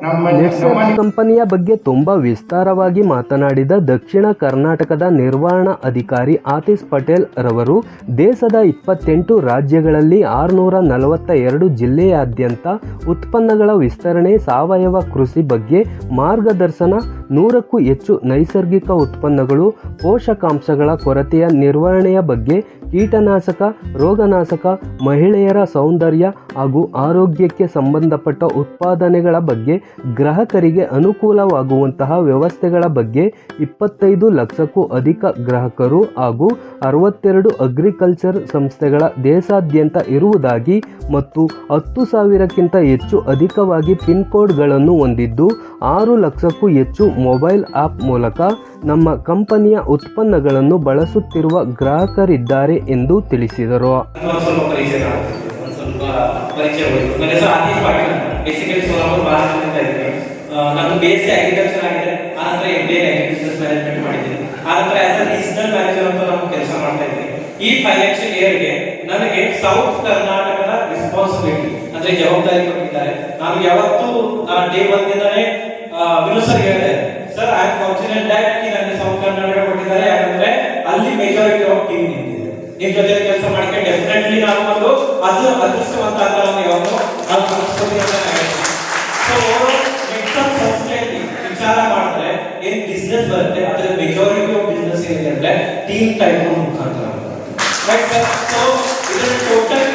ಕಂಪನಿಯ ಬಗ್ಗೆ ತುಂಬಾ ವಿಸ್ತಾರವಾಗಿ ಮಾತನಾಡಿದ ದಕ್ಷಿಣ ಕರ್ನಾಟಕದ ನಿರ್ವಹಣಾ ಅಧಿಕಾರಿ ಆತಿಸ್ ಪಟೇಲ್ ರವರು ದೇಶದ ಇಪ್ಪತ್ತೆಂಟು ರಾಜ್ಯಗಳಲ್ಲಿ ಆರುನೂರ ನಲವತ್ತ ಎರಡು ಜಿಲ್ಲೆಯಾದ್ಯಂತ ಉತ್ಪನ್ನಗಳ ವಿಸ್ತರಣೆ ಸಾವಯವ ಕೃಷಿ ಬಗ್ಗೆ ಮಾರ್ಗದರ್ಶನ ನೂರಕ್ಕೂ ಹೆಚ್ಚು ನೈಸರ್ಗಿಕ ಉತ್ಪನ್ನಗಳು ಪೋಷಕಾಂಶಗಳ ಕೊರತೆಯ ನಿರ್ವಹಣೆಯ ಬಗ್ಗೆ ಕೀಟನಾಶಕ, ರೋಗನಾಶಕ, ಮಹಿಳೆಯರ ಸೌಂದರ್ಯ ಹಾಗೂ ಆರೋಗ್ಯಕ್ಕೆ ಸಂಬಂಧಪಟ್ಟ ಉತ್ಪಾದನೆಗಳ ಬಗ್ಗೆ ಗ್ರಾಹಕರಿಗೆ ಅನುಕೂಲವಾಗುವಂತಹ ವ್ಯವಸ್ಥೆಗಳ ಬಗ್ಗೆ ಇಪ್ಪತ್ತೈದು ಲಕ್ಷಕ್ಕೂ ಅಧಿಕ ಗ್ರಾಹಕರು ಹಾಗೂ ಅರವತ್ತೆರಡು ಅಗ್ರಿಕಲ್ಚರ್ ಸಂಸ್ಥೆಗಳ ದೇಶಾದ್ಯಂತ ಇರುವುದಾಗಿ ಮತ್ತು ಹತ್ತು ಸಾವಿರಕ್ಕಿಂತ ಹೆಚ್ಚು ಅಧಿಕವಾಗಿ ಪಿನ್ ಕೋಡ್ಗಳನ್ನು ಹೊಂದಿದ್ದು, ಆರು ಲಕ್ಷಕ್ಕೂ ಹೆಚ್ಚು ಮೊಬೈಲ್ ಆ್ಯಪ್ ಮೂಲಕ ನಮ್ಮ ಕಂಪನಿಯ ಉತ್ಪನ್ನಗಳನ್ನು ಬಳಸುತ್ತಿರುವ ಗ್ರಾಹಕರಿದ್ದಾರೆ ಎಂದು ತಿಳಿಸಿದರು. ಇದ್ದೀನಿ ಆ, ನಂದು ಬೇಸ್ ಅಗ್ರಿಕಲ್ಚರ್ ಆಗಿದೆ. ಆನಂತರ M B A business management ಮಾಡಿದ್ದೀನಿ. ಆನಂತರ ಆಸ್ ಅ ರೀಜನಲ್ ಮ್ಯಾನೇಜರ್ ಅಂತ ನಾವು ಕೆಲಸ ಮಾಡ್ತಾ ಇದ್ದೀನಿ ಈ ಫೈನಾನ್ಷಿಯಲ್ ಇಯರ್ಗೆ ನನಗೆ ಸೌತ್ ಕರ್ನಾಟಕದ ರೆಸ್ಪಾನ್ಸಿಬಿಲಿಟಿ ಅಂದ್ರೆ ಜವಾಬ್ದಾರಿ ಕೊಟ್ಟಿದ್ದಾರೆ. ನಾನು ಯಾವತ್ತೂ ಡೇ ಒಂದಿಂದನೇ ವಿನು ಸರ್ ಹೇಳಿದೆ sir I am fortunate that ನನಗೆ ಸೌತ್ ಕರ್ನಾಟಕ ಕೊಟ್ಟಿದ್ದಾರೆ. ಯಾಕಂದ್ರೆ ಅಲ್ಲಿ ಮೆಜಾರಿಟಿ ಆಫ್ ಟೀಮ್ ನಿಂತಿದೆ ನಿಮ್ ಜೊತೆ ಕೆಲಸ ಮಾಡಕ್ಕೆ ಡೆಫಿನೆಟ್ಲಿ ನಾನು ಒಂದು ಅದು ಅದೃಷ್ಟವಂತ ಅಂತ ನಾನು ನಾನು ನಾನು next ವಿಚಾರ ಮಾಡಿದ್ರೆ ಏನ್ ಬಿಸ್ನೆಸ್ ಬರುತ್ತೆ ಅದ್ರ ಮೆಜಾರಿಟಿ ಆಫ್ ಬಿಸ್ನೆಸ್ ಏನಿದೆ ಟೀಮ್ ಟೈಪ್ ಮುಖಾಂತರ ರೈಟ್ ಸೊ ಇದರ ಟೋಟಲ್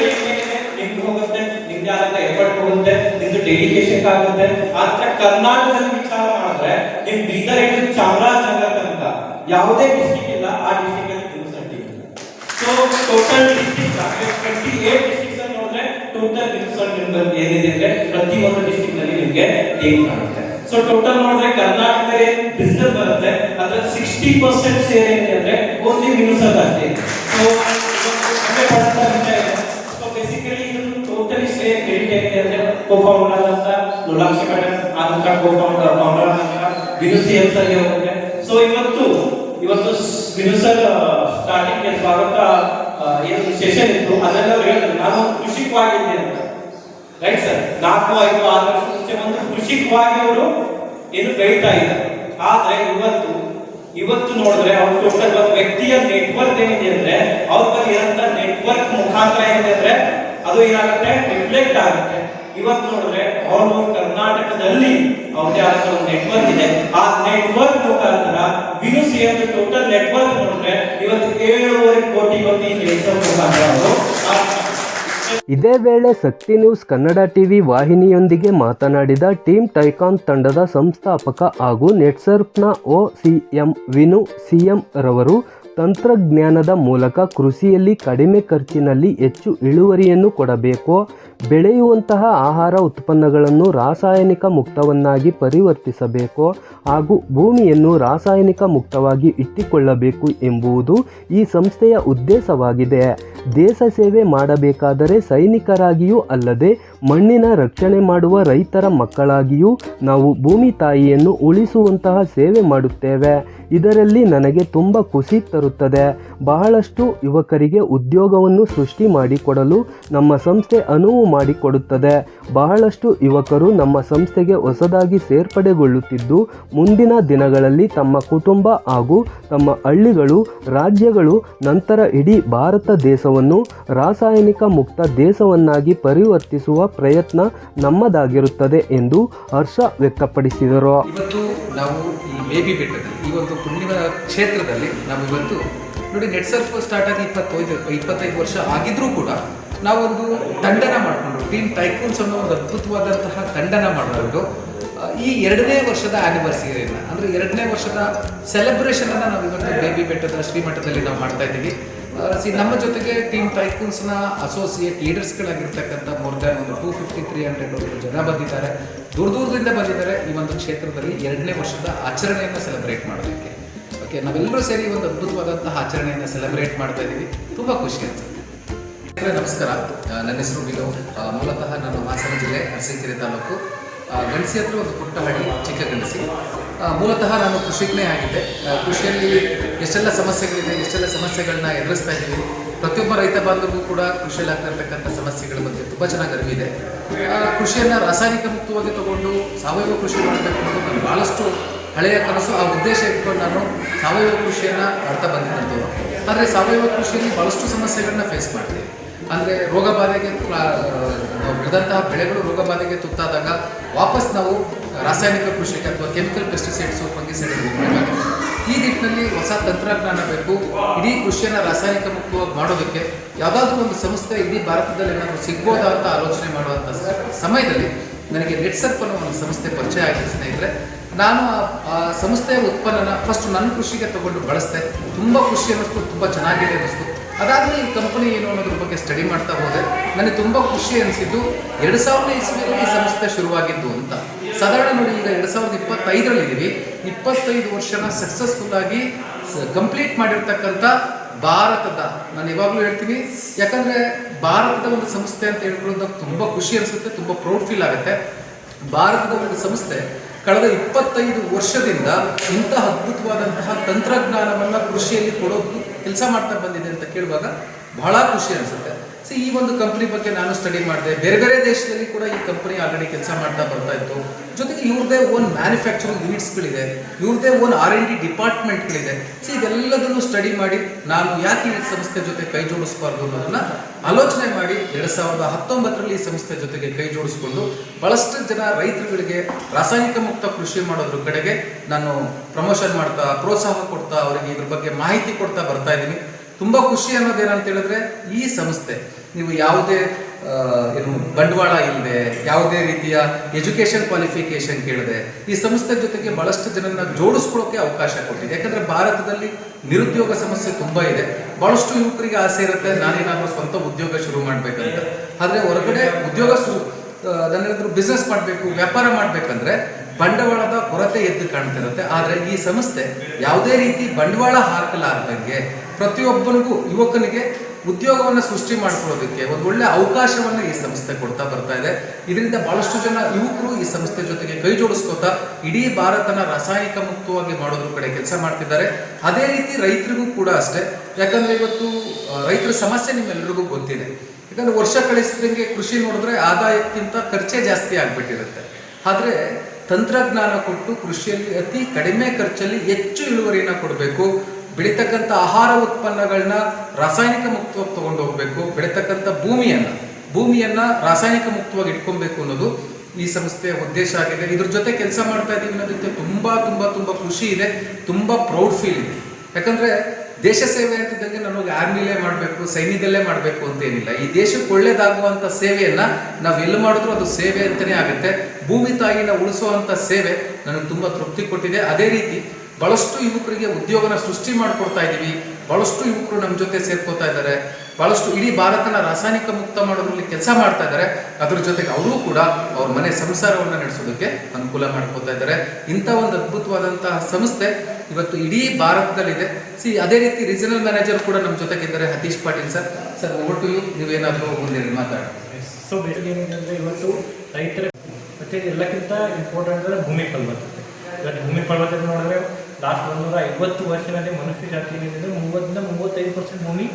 ನಿಮ್ಗೆ ಹೋಗುತ್ತೆ ನಿಮ್ಗೆ ಆದಂತ ಎಫರ್ಟ್ ಹೋಗುತ್ತೆ, ನಿಮ್ದು ಡೆಡಿಕೇಶನ್ ಆಗುತ್ತೆ. ಆದ್ರೆ ಕರ್ನಾಟಕದಲ್ಲಿ ವಿಚಾರ ಮಾಡಿದ್ರೆ, ನಿಮ್ ಬೀದರ್ ಚಾಮರಾಜನಗರ ತನಕ ಯಾವುದೇ ಡಿಸ್ಟಿಕ್ ಇಲ್ಲ, ಆ ಡಿಸ್ಟಿಕ್ ಅಲ್ಲಿ ಮುನ್ಸಿಪಾಲಿಟಿ ಇಲ್ಲ ಸೊ ಟೋಟಲ್ ಡಿಸ್ಟಿಕ್ ಟ್ವೆಂಟಿ ನೋಡಿದ್ರೆ ಟೋಟಲ್ ಏನಿದೆ ಅಂದ್ರೆ ಪ್ರತಿ ಒಂದು ಡಿಸ್ಟಿಕ್ ಅಲ್ಲಿ ನಿಮಗೆ ಟೀಮ್ ಕಾಣುತ್ತೆ. ಸೊ ಟೋಟಲ್ ನೋಡಿದ್ರೆ ಕರ್ನಾಟಕದಲ್ಲಿ ಬಿಸ್ನೆಸ್ ಬರುತ್ತೆ ಅದರ ಸಿಕ್ಸ್ಟಿ ಪರ್ಸೆಂಟ್ ಶೇರ್ ಏನಿದೆ ಅಂದ್ರೆ ಓನ್ಲಿ ಮಿನುಸಲ್ ಅಷ್ಟೇ ಸೊ ಟೋಟಲ್ ಸೇರ್ ಕ್ರೆಡಿಟ್ ಏನಿದೆ ಅಂದ್ರೆ ಕೋಫೌಂಡರ್ ಅಂತ ಲೋಲಾಕ್ಷಿ ಮೇಡಮ್ ಆನಂತರ ಕೋಫೌಂಡರ್ ಫೌಂಡರ್ ಅಂತ ವಿನುಸಿ ಆಗಿ ಹೋಗುತ್ತೆ. ಸೊ ಇವತ್ತು ಇವತ್ತು ಮಿನುಸಲ್ ಸ್ಟಾರ್ಟಿಂಗ್ ಸ್ವಾಗತ ಏನು ಸೆಷನ್ ಇತ್ತು ಅದನ್ನ ಅವ್ರು ಹೇಳಿದ್ರು. ನಾನು ಕೃಷಿಕವಾಗಿದ್ದೆ ಅಂತ. ರೈಟ್ ಸರ್ ನಾಲ್ಕು, ಐದು, ಆರು ವರ್ಷ ಮುಂಚೆ ಒಂದು ಕೃಷಿಕವಾಗಿ ಅವರು ಏನು ಬೆಳೀತಾ ಇದ್ದಾರೆ ಆದ್ರೆ ಇವತ್ತು ಇವತ್ತು ನೋಡಿದ್ರೆ ಅವ್ರ ಟೋಟಲ್ ಒಂದು ವ್ಯಕ್ತಿಯ ನೆಟ್ವರ್ಕ್ ಏನಿದೆ ಅಂದ್ರೆ, ಅವ್ರ ಬಳಿ ಇರೋಂಥ ನೆಟ್ವರ್ಕ್ ಮುಖಾಂತರ ಏನಿದೆ ಅಂದ್ರೆ, ಅದು ಏನಾಗುತ್ತೆ? ರಿಫ್ಲೆಕ್ಟ್ ಆಗುತ್ತೆ. ಇವತ್ತು ನೋಡಿದ್ರೆ ಅವರು ಕರ್ನಾಟಕದಲ್ಲಿ ಅವ್ರದೇ ಆದಂತ ಒಂದು ನೆಟ್ವರ್ಕ್ ಇದೆ. ಆ ನೆಟ್ವರ್ಕ್ ಮುಖಾಂತರ ವಿನು ಸೇಮ್ ಟೋಟಲ್ ನೆಟ್ವರ್ಕ್ ನೋಡಿದ್ರೆ ಇವತ್ತು ಏಳುವರೆ ಕೋಟಿ ಈ ನೆಟ್ವರ್ಕ್ ಮುಖಾಂತರ ಅವರು ಇದೇ ವೇಳೆ ಶಕ್ತಿ ನ್ಯೂಸ್ ಕನ್ನಡ ಟಿವಿ ವಾಹಿನಿಯೊಂದಿಗೆ ಮಾತನಾಡಿದ ಟೀಮ್ ಟೈಕಾನ್ ತಂಡದ ಸಂಸ್ಥಾಪಕ ಹಾಗೂ ನೆಟ್ಸರ್ಫ್ನ ಸಿ ಎಂ ವಿನು ಸಿಎಂ ರವರು ತಂತ್ರಜ್ಞಾನದ ಮೂಲಕ ಕೃಷಿಯಲ್ಲಿ ಕಡಿಮೆ ಖರ್ಚಿನಲ್ಲಿ ಹೆಚ್ಚು ಇಳುವರಿಯನ್ನು ಕೊಡಬೇಕು, ಬೆಳೆಯುವಂತಹ ಆಹಾರ ಉತ್ಪನ್ನಗಳನ್ನು ರಾಸಾಯನಿಕ ಮುಕ್ತವನ್ನಾಗಿ ಪರಿವರ್ತಿಸಬೇಕು ಹಾಗೂ ಭೂಮಿಯನ್ನು ರಾಸಾಯನಿಕ ಮುಕ್ತವಾಗಿ ಇಟ್ಟುಕೊಳ್ಳಬೇಕು ಎಂಬುದು ಈ ಸಂಸ್ಥೆಯ ಉದ್ದೇಶವಾಗಿದೆ. ದೇಶ ಸೇವೆ ಮಾಡಬೇಕಾದರೆ ಸೈನಿಕರಾಗಿಯೂ ಅಲ್ಲದೆ ಮಣ್ಣಿನ ರಕ್ಷಣೆ ಮಾಡುವ ರೈತರ ಮಕ್ಕಳಾಗಿಯೂ ನಾವು ಭೂಮಿ ತಾಯಿಯನ್ನು ಉಳಿಸುವಂತಹ ಸೇವೆ ಮಾಡುತ್ತೇವೆ. ಇದರಲ್ಲಿ ನನಗೆ ತುಂಬ ಖುಷಿ ತರುತ್ತದೆ. ಬಹಳಷ್ಟು ಯುವಕರಿಗೆ ಉದ್ಯೋಗವನ್ನು ಸೃಷ್ಟಿ ಮಾಡಿಕೊಡಲು ನಮ್ಮ ಸಂಸ್ಥೆ ಅನುವು ಮಾಡಿಕೊಡುತ್ತದೆ. ಬಹಳಷ್ಟು ಯುವಕರು ನಮ್ಮ ಸಂಸ್ಥೆಗೆ ಹೊಸದಾಗಿ ಸೇರ್ಪಡೆಗೊಳ್ಳುತ್ತಿದ್ದು, ಮುಂದಿನ ದಿನಗಳಲ್ಲಿ ತಮ್ಮ ಕುಟುಂಬ ಹಾಗೂ ತಮ್ಮ ಹಳ್ಳಿಗಳು, ರಾಜ್ಯಗಳು, ನಂತರ ಇಡೀ ಭಾರತ ದೇಶವನ್ನು ರಾಸಾಯನಿಕ ಮುಕ್ತ ದೇಶವನ್ನಾಗಿ ಪರಿವರ್ತಿಸುವ ಪ್ರಯತ್ನ ನಮ್ಮದಾಗಿರುತ್ತದೆ ಎಂದು ಹರ್ಷ ವ್ಯಕ್ತಪಡಿಸಿದರು. ಇವತ್ತು ನಾವು ಈ ಬೇಬಿ ಬೆಟ್ಟದಲ್ಲಿ ಈ ಒಂದು ಪುಣ್ಯ ಕ್ಷೇತ್ರದಲ್ಲಿ ನಾವು ಇವತ್ತು ನೋಡಿ ನೆಟ್ ಸರ್ಫ್ ಸ್ಟಾರ್ಟ್ ಆಗಿ ಇಪ್ಪತ್ತೈದು ಇಪ್ಪತ್ತೈದು ವರ್ಷ ಆಗಿದ್ರೂ ಕೂಡ ನಾವೊಂದು ತಂಡನ ಮಾಡಿಕೊಂಡು ಟೀಮ್ ಟೈಕೂನ್ಸ್ ಅನ್ನೋ ಒಂದು ಅದ್ಭುತವಾದಂತಹ ತಂಡನ ಮಾಡಿಕೊಂಡು ಈ ಎರಡನೇ ವರ್ಷದ ಆನಿವರ್ಸರಿಯನ್ನು ಅಂದರೆ ಎರಡನೇ ವರ್ಷದ ಸೆಲೆಬ್ರೇಷನನ್ನು ನಾವು ಇವತ್ತು ಬೇಬಿ ಬೆಟ್ಟದ ಶ್ರೀಮಠದಲ್ಲಿ ನಾವು ಮಾಡ್ತಾ ಇದ್ದೀವಿ. ನಮ್ಮ ಜೊತೆಗೆ ಟೀಮ್ ಟೈಕೂನ್ಸ್ನ ಅಸೋಸಿಯೇಟ್ ಲೀಡರ್ಸ್ಗಳಾಗಿರ್ತಕ್ಕಂಥ ಮೋರ್ ದನ್ ತ್ರೀ ಹಂಡ್ರೆಡ್ ಜನ ಬಂದಿದ್ದಾರೆ. ದೂರ ದೂರದಿಂದ ಬಂದಿದ್ದಾರೆ. ಈ ಒಂದು ಕ್ಷೇತ್ರದಲ್ಲಿ ಎರಡನೇ ವರ್ಷದ ಆಚರಣೆಯನ್ನು ಸೆಲೆಬ್ರೇಟ್ ಮಾಡೋದಕ್ಕೆ ಓಕೆ ನಾವೆಲ್ಲರೂ ಸೇರಿ ಒಂದು ಅದ್ಭುತವಾದಂತಹ ಆಚರಣೆಯನ್ನು ಸೆಲೆಬ್ರೇಟ್ ಮಾಡ್ತಾ ಇದ್ದೀವಿ ತುಂಬ ಖುಷಿ ಅನ್ಸುತ್ತೆ. ನಮಸ್ಕಾರ. ನನ್ನ ಹೆಸರು ವಿನೋ ಮೂಲತಃ ನಾನು ಹಾಸನ ಜಿಲ್ಲೆ ಅರಸೀಕೆರೆ ತಾಲೂಕು. ಗಣಸಿ ಹತ್ರ ಒಂದು ಪುಟ್ಟ ಚಿಕ್ಕ ಗಣಸಿ ಮೂಲತಃ ನಾನು ಕೃಷಿಗ್ನೇ ಆಗಿದ್ದೆ. ಕೃಷಿಯಲ್ಲಿ ಎಷ್ಟೆಲ್ಲ ಸಮಸ್ಯೆಗಳಿದೆ, ಎಷ್ಟೆಲ್ಲ ಸಮಸ್ಯೆಗಳನ್ನ ಎದುರಿಸ್ತಾ ಇದ್ದೀವಿ. ಪ್ರತಿಯೊಬ್ಬ ರೈತ ಬಾಂಧವರಿಗೂ ಕೂಡ ಕೃಷಿಯಲ್ಲಿ ಆಗ್ತಿರ್ತಕ್ಕಂಥ ಸಮಸ್ಯೆಗಳ ಬಗ್ಗೆ ತುಂಬ ಚೆನ್ನಾಗಿ ಅರಿವಿದೆ. ಕೃಷಿಯನ್ನು ರಾಸಾಯನಿಕ ಮುಕ್ತವಾಗಿ ತಗೊಂಡು ಸಾವಯವ ಕೃಷಿ ಮಾಡಬೇಕು ನಾನು ಭಾಳಷ್ಟು ಹಳೆಯ ಕನಸು. ಆ ಉದ್ದೇಶ ಇಟ್ಕೊಂಡು ನಾನು ಸಾವಯವ ಕೃಷಿಯನ್ನು ಮಾಡ್ತಾ ಬಂದಿದ್ದಂಥವ್ರು ಆದರೆ ಸಾವಯವ ಕೃಷಿಯಲ್ಲಿ ಭಾಳಷ್ಟು ಸಮಸ್ಯೆಗಳನ್ನ ಫೇಸ್ ಮಾಡ್ತೀವಿ ಅಂದರೆ ರೋಗ ಬಾಧೆಗೆ ಬೆಳೆಗಳು ರೋಗ ಬಾಧೆಗೆ ತುತ್ತಾದಾಗ ವಾಪಸ್ ನಾವು ರಾಸಾಯನಿಕ ಕೃಷಿಗೆ ಅಥವಾ ಕೆಮಿಕಲ್ ಪೆಸ್ಟಿಸೈಡ್ಸು ಫಂಗಿಸೈಡ್ ನಿಟ್ಟಿನಲ್ಲಿ ಹೊಸ ತಂತ್ರಜ್ಞಾನ ಬೇಕು, ಇಡೀ ಕೃಷಿಯನ್ನು ರಾಸಾಯನಿಕ ಮುಕ್ತವಾಗಿ ಮಾಡೋದಕ್ಕೆ ಯಾವುದಾದ್ರೂ ಒಂದು ಸಂಸ್ಥೆ ಇಡೀ ಭಾರತದಲ್ಲಿ ಏನಾದರೂ ಸಿಗ್ಬೋದಾ ಅಂತ ಆಲೋಚನೆ ಮಾಡುವಂಥ ಸಮಯದಲ್ಲಿ ನನಗೆ ನೆಟ್ಸರ್ಫ್ ಅನ್ನೋ ಒಂದು ಸಂಸ್ಥೆ ಪರಿಚಯ ಆಯಿತು ಸ್ನೇಹಿತರೆ. ನಾನು ಆ- ಆ ಸಂಸ್ಥೆಯ ಉತ್ಪನ್ನನ ಫಸ್ಟ್ ನನ್ನ ಕೃಷಿಗೆ ತಗೊಂಡು ಬಳಸ್ತೆ ತುಂಬ ಖುಷಿ ಅನ್ನಿಸ್ತು ತುಂಬ ಚೆನ್ನಾಗಿದೆ ಅನ್ನಿಸ್ತು ಅದಾದಮೇಲೆ ಈ ಕಂಪನಿ ಏನು ಅನ್ನೋದ್ರ ಬಗ್ಗೆ ಸ್ಟಡಿ ಮಾಡ್ತಾ ಹೋದೆ. ನನಗೆ ತುಂಬ ಖುಷಿ ಅನಿಸಿದ್ದು, ಎರಡು ಸಾವಿರದ ಇಸ್ವಿಯಲ್ಲಿ ಈ ಸಂಸ್ಥೆ ಶುರುವಾಗಿದ್ದು ಅಂತ. ಸಾಧಾರಣ ನೋಡಿ, ಈಗ ಎರಡು ಸಾವಿರದ ಇಪ್ಪತ್ತೈದರಲ್ಲಿ ಇದ್ದೀವಿ ಇಪ್ಪತ್ತೈದು ವರ್ಷನ ಸಕ್ಸಸ್ಫುಲ್ ಆಗಿ ಕಂಪ್ಲೀಟ್ ಮಾಡಿರ್ತಕ್ಕಂಥ ಭಾರತದ, ನಾನು ಯಾವಾಗಲೂ ಹೇಳ್ತೀನಿ, ಯಾಕಂದರೆ ಭಾರತದ ಒಂದು ಸಂಸ್ಥೆ ಅಂತ ಹೇಳ್ಕೊಳ್ಳೋದು ತುಂಬ ಖುಷಿ ಅನಿಸುತ್ತೆ, ತುಂಬ ಪ್ರೌಡ್ ಫೀಲ್ ಆಗುತ್ತೆ. ಭಾರತದ ಒಂದು ಸಂಸ್ಥೆ ಕಳೆದ ಇಪ್ಪತ್ತೈದು ವರ್ಷದಿಂದ ಇಂತಹ ಅದ್ಭುತವಾದಂತಹ ತಂತ್ರಜ್ಞಾನವನ್ನು ಕೃಷಿಯಲ್ಲಿ ಕೊಡೋದು, ಕೆಲಸ ಮಾಡ್ತಾ ಬಂದಿದೆ ಅಂತ ಕೇಳುವಾಗ ಬಹಳ ಖುಷಿ ಅನಿಸುತ್ತೆ. ಸೊ ಈ ಒಂದು ಕಂಪ್ನಿ ಬಗ್ಗೆ ನಾನು ಸ್ಟಡಿ ಮಾಡಿದೆ. ಬೇರೆ ಬೇರೆ ದೇಶದಲ್ಲಿ ಕೂಡ ಈ ಕಂಪನಿ ಆಲ್ರೆಡಿ ಕೆಲಸ ಮಾಡ್ತಾ ಬರ್ತಾ ಇತ್ತು. ಜೊತೆಗೆ ಇವ್ರದೇ ಓನ್ ಮ್ಯಾನುಫ್ಯಾಕ್ಚರಿಂಗ್ ಯೂನಿಟ್ಸ್ಗಳಿದೆ ಇವ್ರದೇ ಓನ್ ಆರ್ ಎನ್ ಡಿ ಡಿಪಾರ್ಟ್ಮೆಂಟ್ಗಳಿದೆ ಸೊ ಇದೆಲ್ಲದನ್ನು ಸ್ಟಡಿ ಮಾಡಿ ನಾನು ಯಾಕೆ ಈ ಸಂಸ್ಥೆ ಜೊತೆ ಕೈ ಜೋಡಿಸಬಾರ್ದು ಅನ್ನೋದನ್ನ ಆಲೋಚನೆ ಮಾಡಿ ಎರಡು ಸಾವಿರದ ಹತ್ತೊಂಬತ್ತರಲ್ಲಿ ಈ ಸಂಸ್ಥೆ ಜೊತೆಗೆ ಕೈ ಜೋಡಿಸ್ಕೊಂಡು ಬಹಳಷ್ಟು ಜನ ರೈತರುಗಳಿಗೆ ರಾಸಾಯನಿಕ ಮುಕ್ತ ಕೃಷಿ ಮಾಡೋದ್ರ ಕಡೆಗೆ ನಾನು ಪ್ರಮೋಷನ್ ಮಾಡ್ತಾ, ಪ್ರೋತ್ಸಾಹ ಕೊಡ್ತಾ, ಅವರಿಗೆ ಇದ್ರ ಬಗ್ಗೆ ಮಾಹಿತಿ ಕೊಡ್ತಾ ಬರ್ತಾ ಇದ್ದೀನಿ. ತುಂಬ ಖುಷಿ ಅನ್ನೋದೇನಂತ ಹೇಳಿದ್ರೆ ಈ ಸಂಸ್ಥೆ, ನೀವು ಯಾವುದೇ ಏನು ಬಂಡವಾಳ ಇಲ್ಲದೆ ಯಾವುದೇ ರೀತಿಯ ಎಜುಕೇಷನ್ ಕ್ವಾಲಿಫಿಕೇಶನ್ ಕೇಳದೆ ಈ ಸಂಸ್ಥೆ ಜೊತೆಗೆ ಬಹಳಷ್ಟು ಜನರನ್ನ ಜೋಡಿಸ್ಕೊಳ್ಳೋಕೆ ಅವಕಾಶ ಕೊಟ್ಟಿದೆ. ಯಾಕಂದ್ರೆ ಭಾರತದಲ್ಲಿ ನಿರುದ್ಯೋಗ ಸಮಸ್ಯೆ ತುಂಬ ಇದೆ. ಬಹಳಷ್ಟು ಯುವಕರಿಗೆ ಆಸೆ ಇರುತ್ತೆ, ನಾನೇನಾದ್ರೂ ಸ್ವಂತ ಉದ್ಯೋಗ ಶುರು ಮಾಡ್ಬೇಕಂತ. ಆದ್ರೆ ಹೊರಗಡೆ ಉದ್ಯೋಗ ಶುರು ನನ್ನೇನಾದ್ರೂ ಬಿಸ್ನೆಸ್ ಮಾಡಬೇಕು, ವ್ಯಾಪಾರ ಮಾಡ್ಬೇಕಂದ್ರೆ ಬಂಡವಾಳದ ಕೊರತೆ ಎದ್ದು ಕಾಣ್ತಿರುತ್ತೆ ಆದರೆ ಈ ಸಂಸ್ಥೆ ಯಾವುದೇ ರೀತಿ ಬಂಡವಾಳ ಹಾಕಲಾರ್ದಂಗೆ ಪ್ರತಿಯೊಬ್ಬನಿಗೂ ಯುವಕನಿಗೆ ಉದ್ಯೋಗವನ್ನು ಸೃಷ್ಟಿ ಮಾಡ್ಕೊಳ್ಳೋದಕ್ಕೆ ಒಂದು ಒಳ್ಳೆ ಅವಕಾಶವನ್ನು ಈ ಸಂಸ್ಥೆ ಕೊಡ್ತಾ ಬರ್ತಾ ಇದೆ. ಇದರಿಂದ ಬಹಳಷ್ಟು ಜನ ಯುವಕರು ಈ ಸಂಸ್ಥೆ ಜೊತೆಗೆ ಕೈ ಜೋಡಿಸ್ಕೋತಾ ಇಡೀ ಭಾರತನ ರಾಸಾಯನಿಕ ಮುಕ್ತವಾಗಿ ಮಾಡೋದ್ರ ಕಡೆ ಕೆಲಸ ಮಾಡ್ತಿದ್ದಾರೆ. ಅದೇ ರೀತಿ ರೈತರಿಗೂ ಕೂಡ ಅಷ್ಟೇ. ಯಾಕಂದ್ರೆ ಇವತ್ತು ರೈತರ ಸಮಸ್ಯೆ ನಿಮ್ಮೆಲ್ಲರಿಗೂ ಗೊತ್ತಿದೆ. ಯಾಕಂದ್ರೆ ವರ್ಷ ಕಳಿಸಿದಂಗೆ ಕೃಷಿ ನೋಡಿದ್ರೆ ಆದಾಯಕ್ಕಿಂತ ಖರ್ಚೇ ಜಾಸ್ತಿ ಆಗ್ಬಿಟ್ಟಿರುತ್ತೆ. ಆದರೆ ತಂತ್ರಜ್ಞಾನ ಕೊಟ್ಟು ಕೃಷಿಯಲ್ಲಿ ಅತಿ ಕಡಿಮೆ ಖರ್ಚಲ್ಲಿ ಹೆಚ್ಚು ಇಳುವರಿಯನ್ನು ಕೊಡಬೇಕು. ಬೆಳೀತಕ್ಕಂಥ ಆಹಾರ ಉತ್ಪನ್ನಗಳನ್ನ ರಾಸಾಯನಿಕ ಮುಕ್ತವಾಗಿ ತಗೊಂಡು ಹೋಗಬೇಕು, ಬೆಳೀತಕ್ಕಂಥ ಭೂಮಿಯನ್ನು, ಭೂಮಿಯನ್ನ ರಾಸಾಯನಿಕ ಮುಕ್ತವಾಗಿ ಇಟ್ಕೊಬೇಕು ಅನ್ನೋದು ಈ ಸಂಸ್ಥೆಯ ಉದ್ದೇಶ ಆಗಿದೆ. ಇದ್ರ ಜೊತೆ ಕೆಲಸ ಮಾಡ್ತಾ ಇದ್ದೀವಿ ಅನ್ನೋದಕ್ಕೆ ತುಂಬ ತುಂಬ ತುಂಬ ಖುಷಿ ಇದೆ, ತುಂಬ ಪ್ರೌಡ್ ಫೀಲ್ ಇದೆ. ಯಾಕಂದ್ರೆ ದೇಶ ಸೇವೆ ಅಂತಿದ್ದಂಗೆ ನಾನು ಆರ್ಮಿಲೇ ಮಾಡಬೇಕು, ಸೈನ್ಯದಲ್ಲೇ ಮಾಡಬೇಕು ಅಂತೇನಿಲ್ಲ ಈ ದೇಶಕ್ಕೆ ಒಳ್ಳೇದಾಗುವಂಥ ಸೇವೆಯನ್ನ ನಾವು ಎಲ್ಲಿ ಮಾಡಿದ್ರು ಅದು ಸೇವೆ ಅಂತಲೇ ಆಗುತ್ತೆ. ಭೂಮಿ ತಾಯಿನ ಉಳಿಸುವಂಥ ಸೇವೆ ನನಗೆ ತುಂಬ ತೃಪ್ತಿ ಕೊಟ್ಟಿದೆ. ಅದೇ ರೀತಿ ಬಹಳಷ್ಟು ಯುವಕರಿಗೆ ಉದ್ಯೋಗನ ಸೃಷ್ಟಿ ಮಾಡಿಕೊಡ್ತಾ ಇದ್ದೀವಿ. ಬಹಳಷ್ಟು ಯುವಕರು ನಮ್ಮ ಜೊತೆ ಸೇರ್ಕೋತಾ ಇದ್ದಾರೆ. ಬಹಳಷ್ಟು ಇಡೀ ಭಾರತನ ರಾಸಾಯನಿಕ ಮುಕ್ತ ಮಾಡೋದ್ರಲ್ಲಿ ಕೆಲಸ ಮಾಡ್ತಾ ಇದ್ದಾರೆ. ಅದ್ರ ಜೊತೆಗೆ ಅವರೂ ಕೂಡ ಅವ್ರ ಮನೆ ಸಂಸಾರವನ್ನು ನಡೆಸೋದಕ್ಕೆ ಅನುಕೂಲ ಮಾಡ್ಕೋತಾ ಇದ್ದಾರೆ. ಇಂಥ ಒಂದು ಅದ್ಭುತವಾದಂತಹ ಸಂಸ್ಥೆ ಇವತ್ತು ಇಡೀ ಭಾರತದಲ್ಲಿದೆ. ಸಿ, ಅದೇ ರೀತಿ ರೀಜನಲ್ ಮ್ಯಾನೇಜರ್ ಕೂಡ ನಮ್ಮ ಜೊತೆಗಿದ್ದಾರೆ ಹತೀಶ್ ಪಾಟೀಲ್ ಸರ್. ಸರ್, ಒಟ್ಟು ನೀವೇನಾದರೂ ಮುಂದೆ ಮಾತಾಡಿ. ಸೊ ಬೇರೆ ಏನಿದೆ ಅಂದರೆ ಇವತ್ತು ರೈತರ ಮತ್ತೆ ಎಲ್ಲಕ್ಕಿಂತ ಇಂಪಾರ್ಟೆಂಟ್ ಅಂದರೆ ಭೂಮಿ ಫಲವತ್ತತೆ. ಇವತ್ತು ಭೂಮಿ ಫಲವತ್ತತೆ ನೋಡಿದ್ರೆ ಲಾಸ್ಟ್ ಒಂದೂರ ಐವತ್ತು ವರ್ಷದಲ್ಲಿ ಮನುಷ್ಯ ಜಾತಿ ಏನಿದೆ ಅಂದರೆ ಮೂವತ್ತರಿಂದ ಮೂವತ್ತೈದು ಪರ್ಸೆಂಟ್ ಭೂಮಿ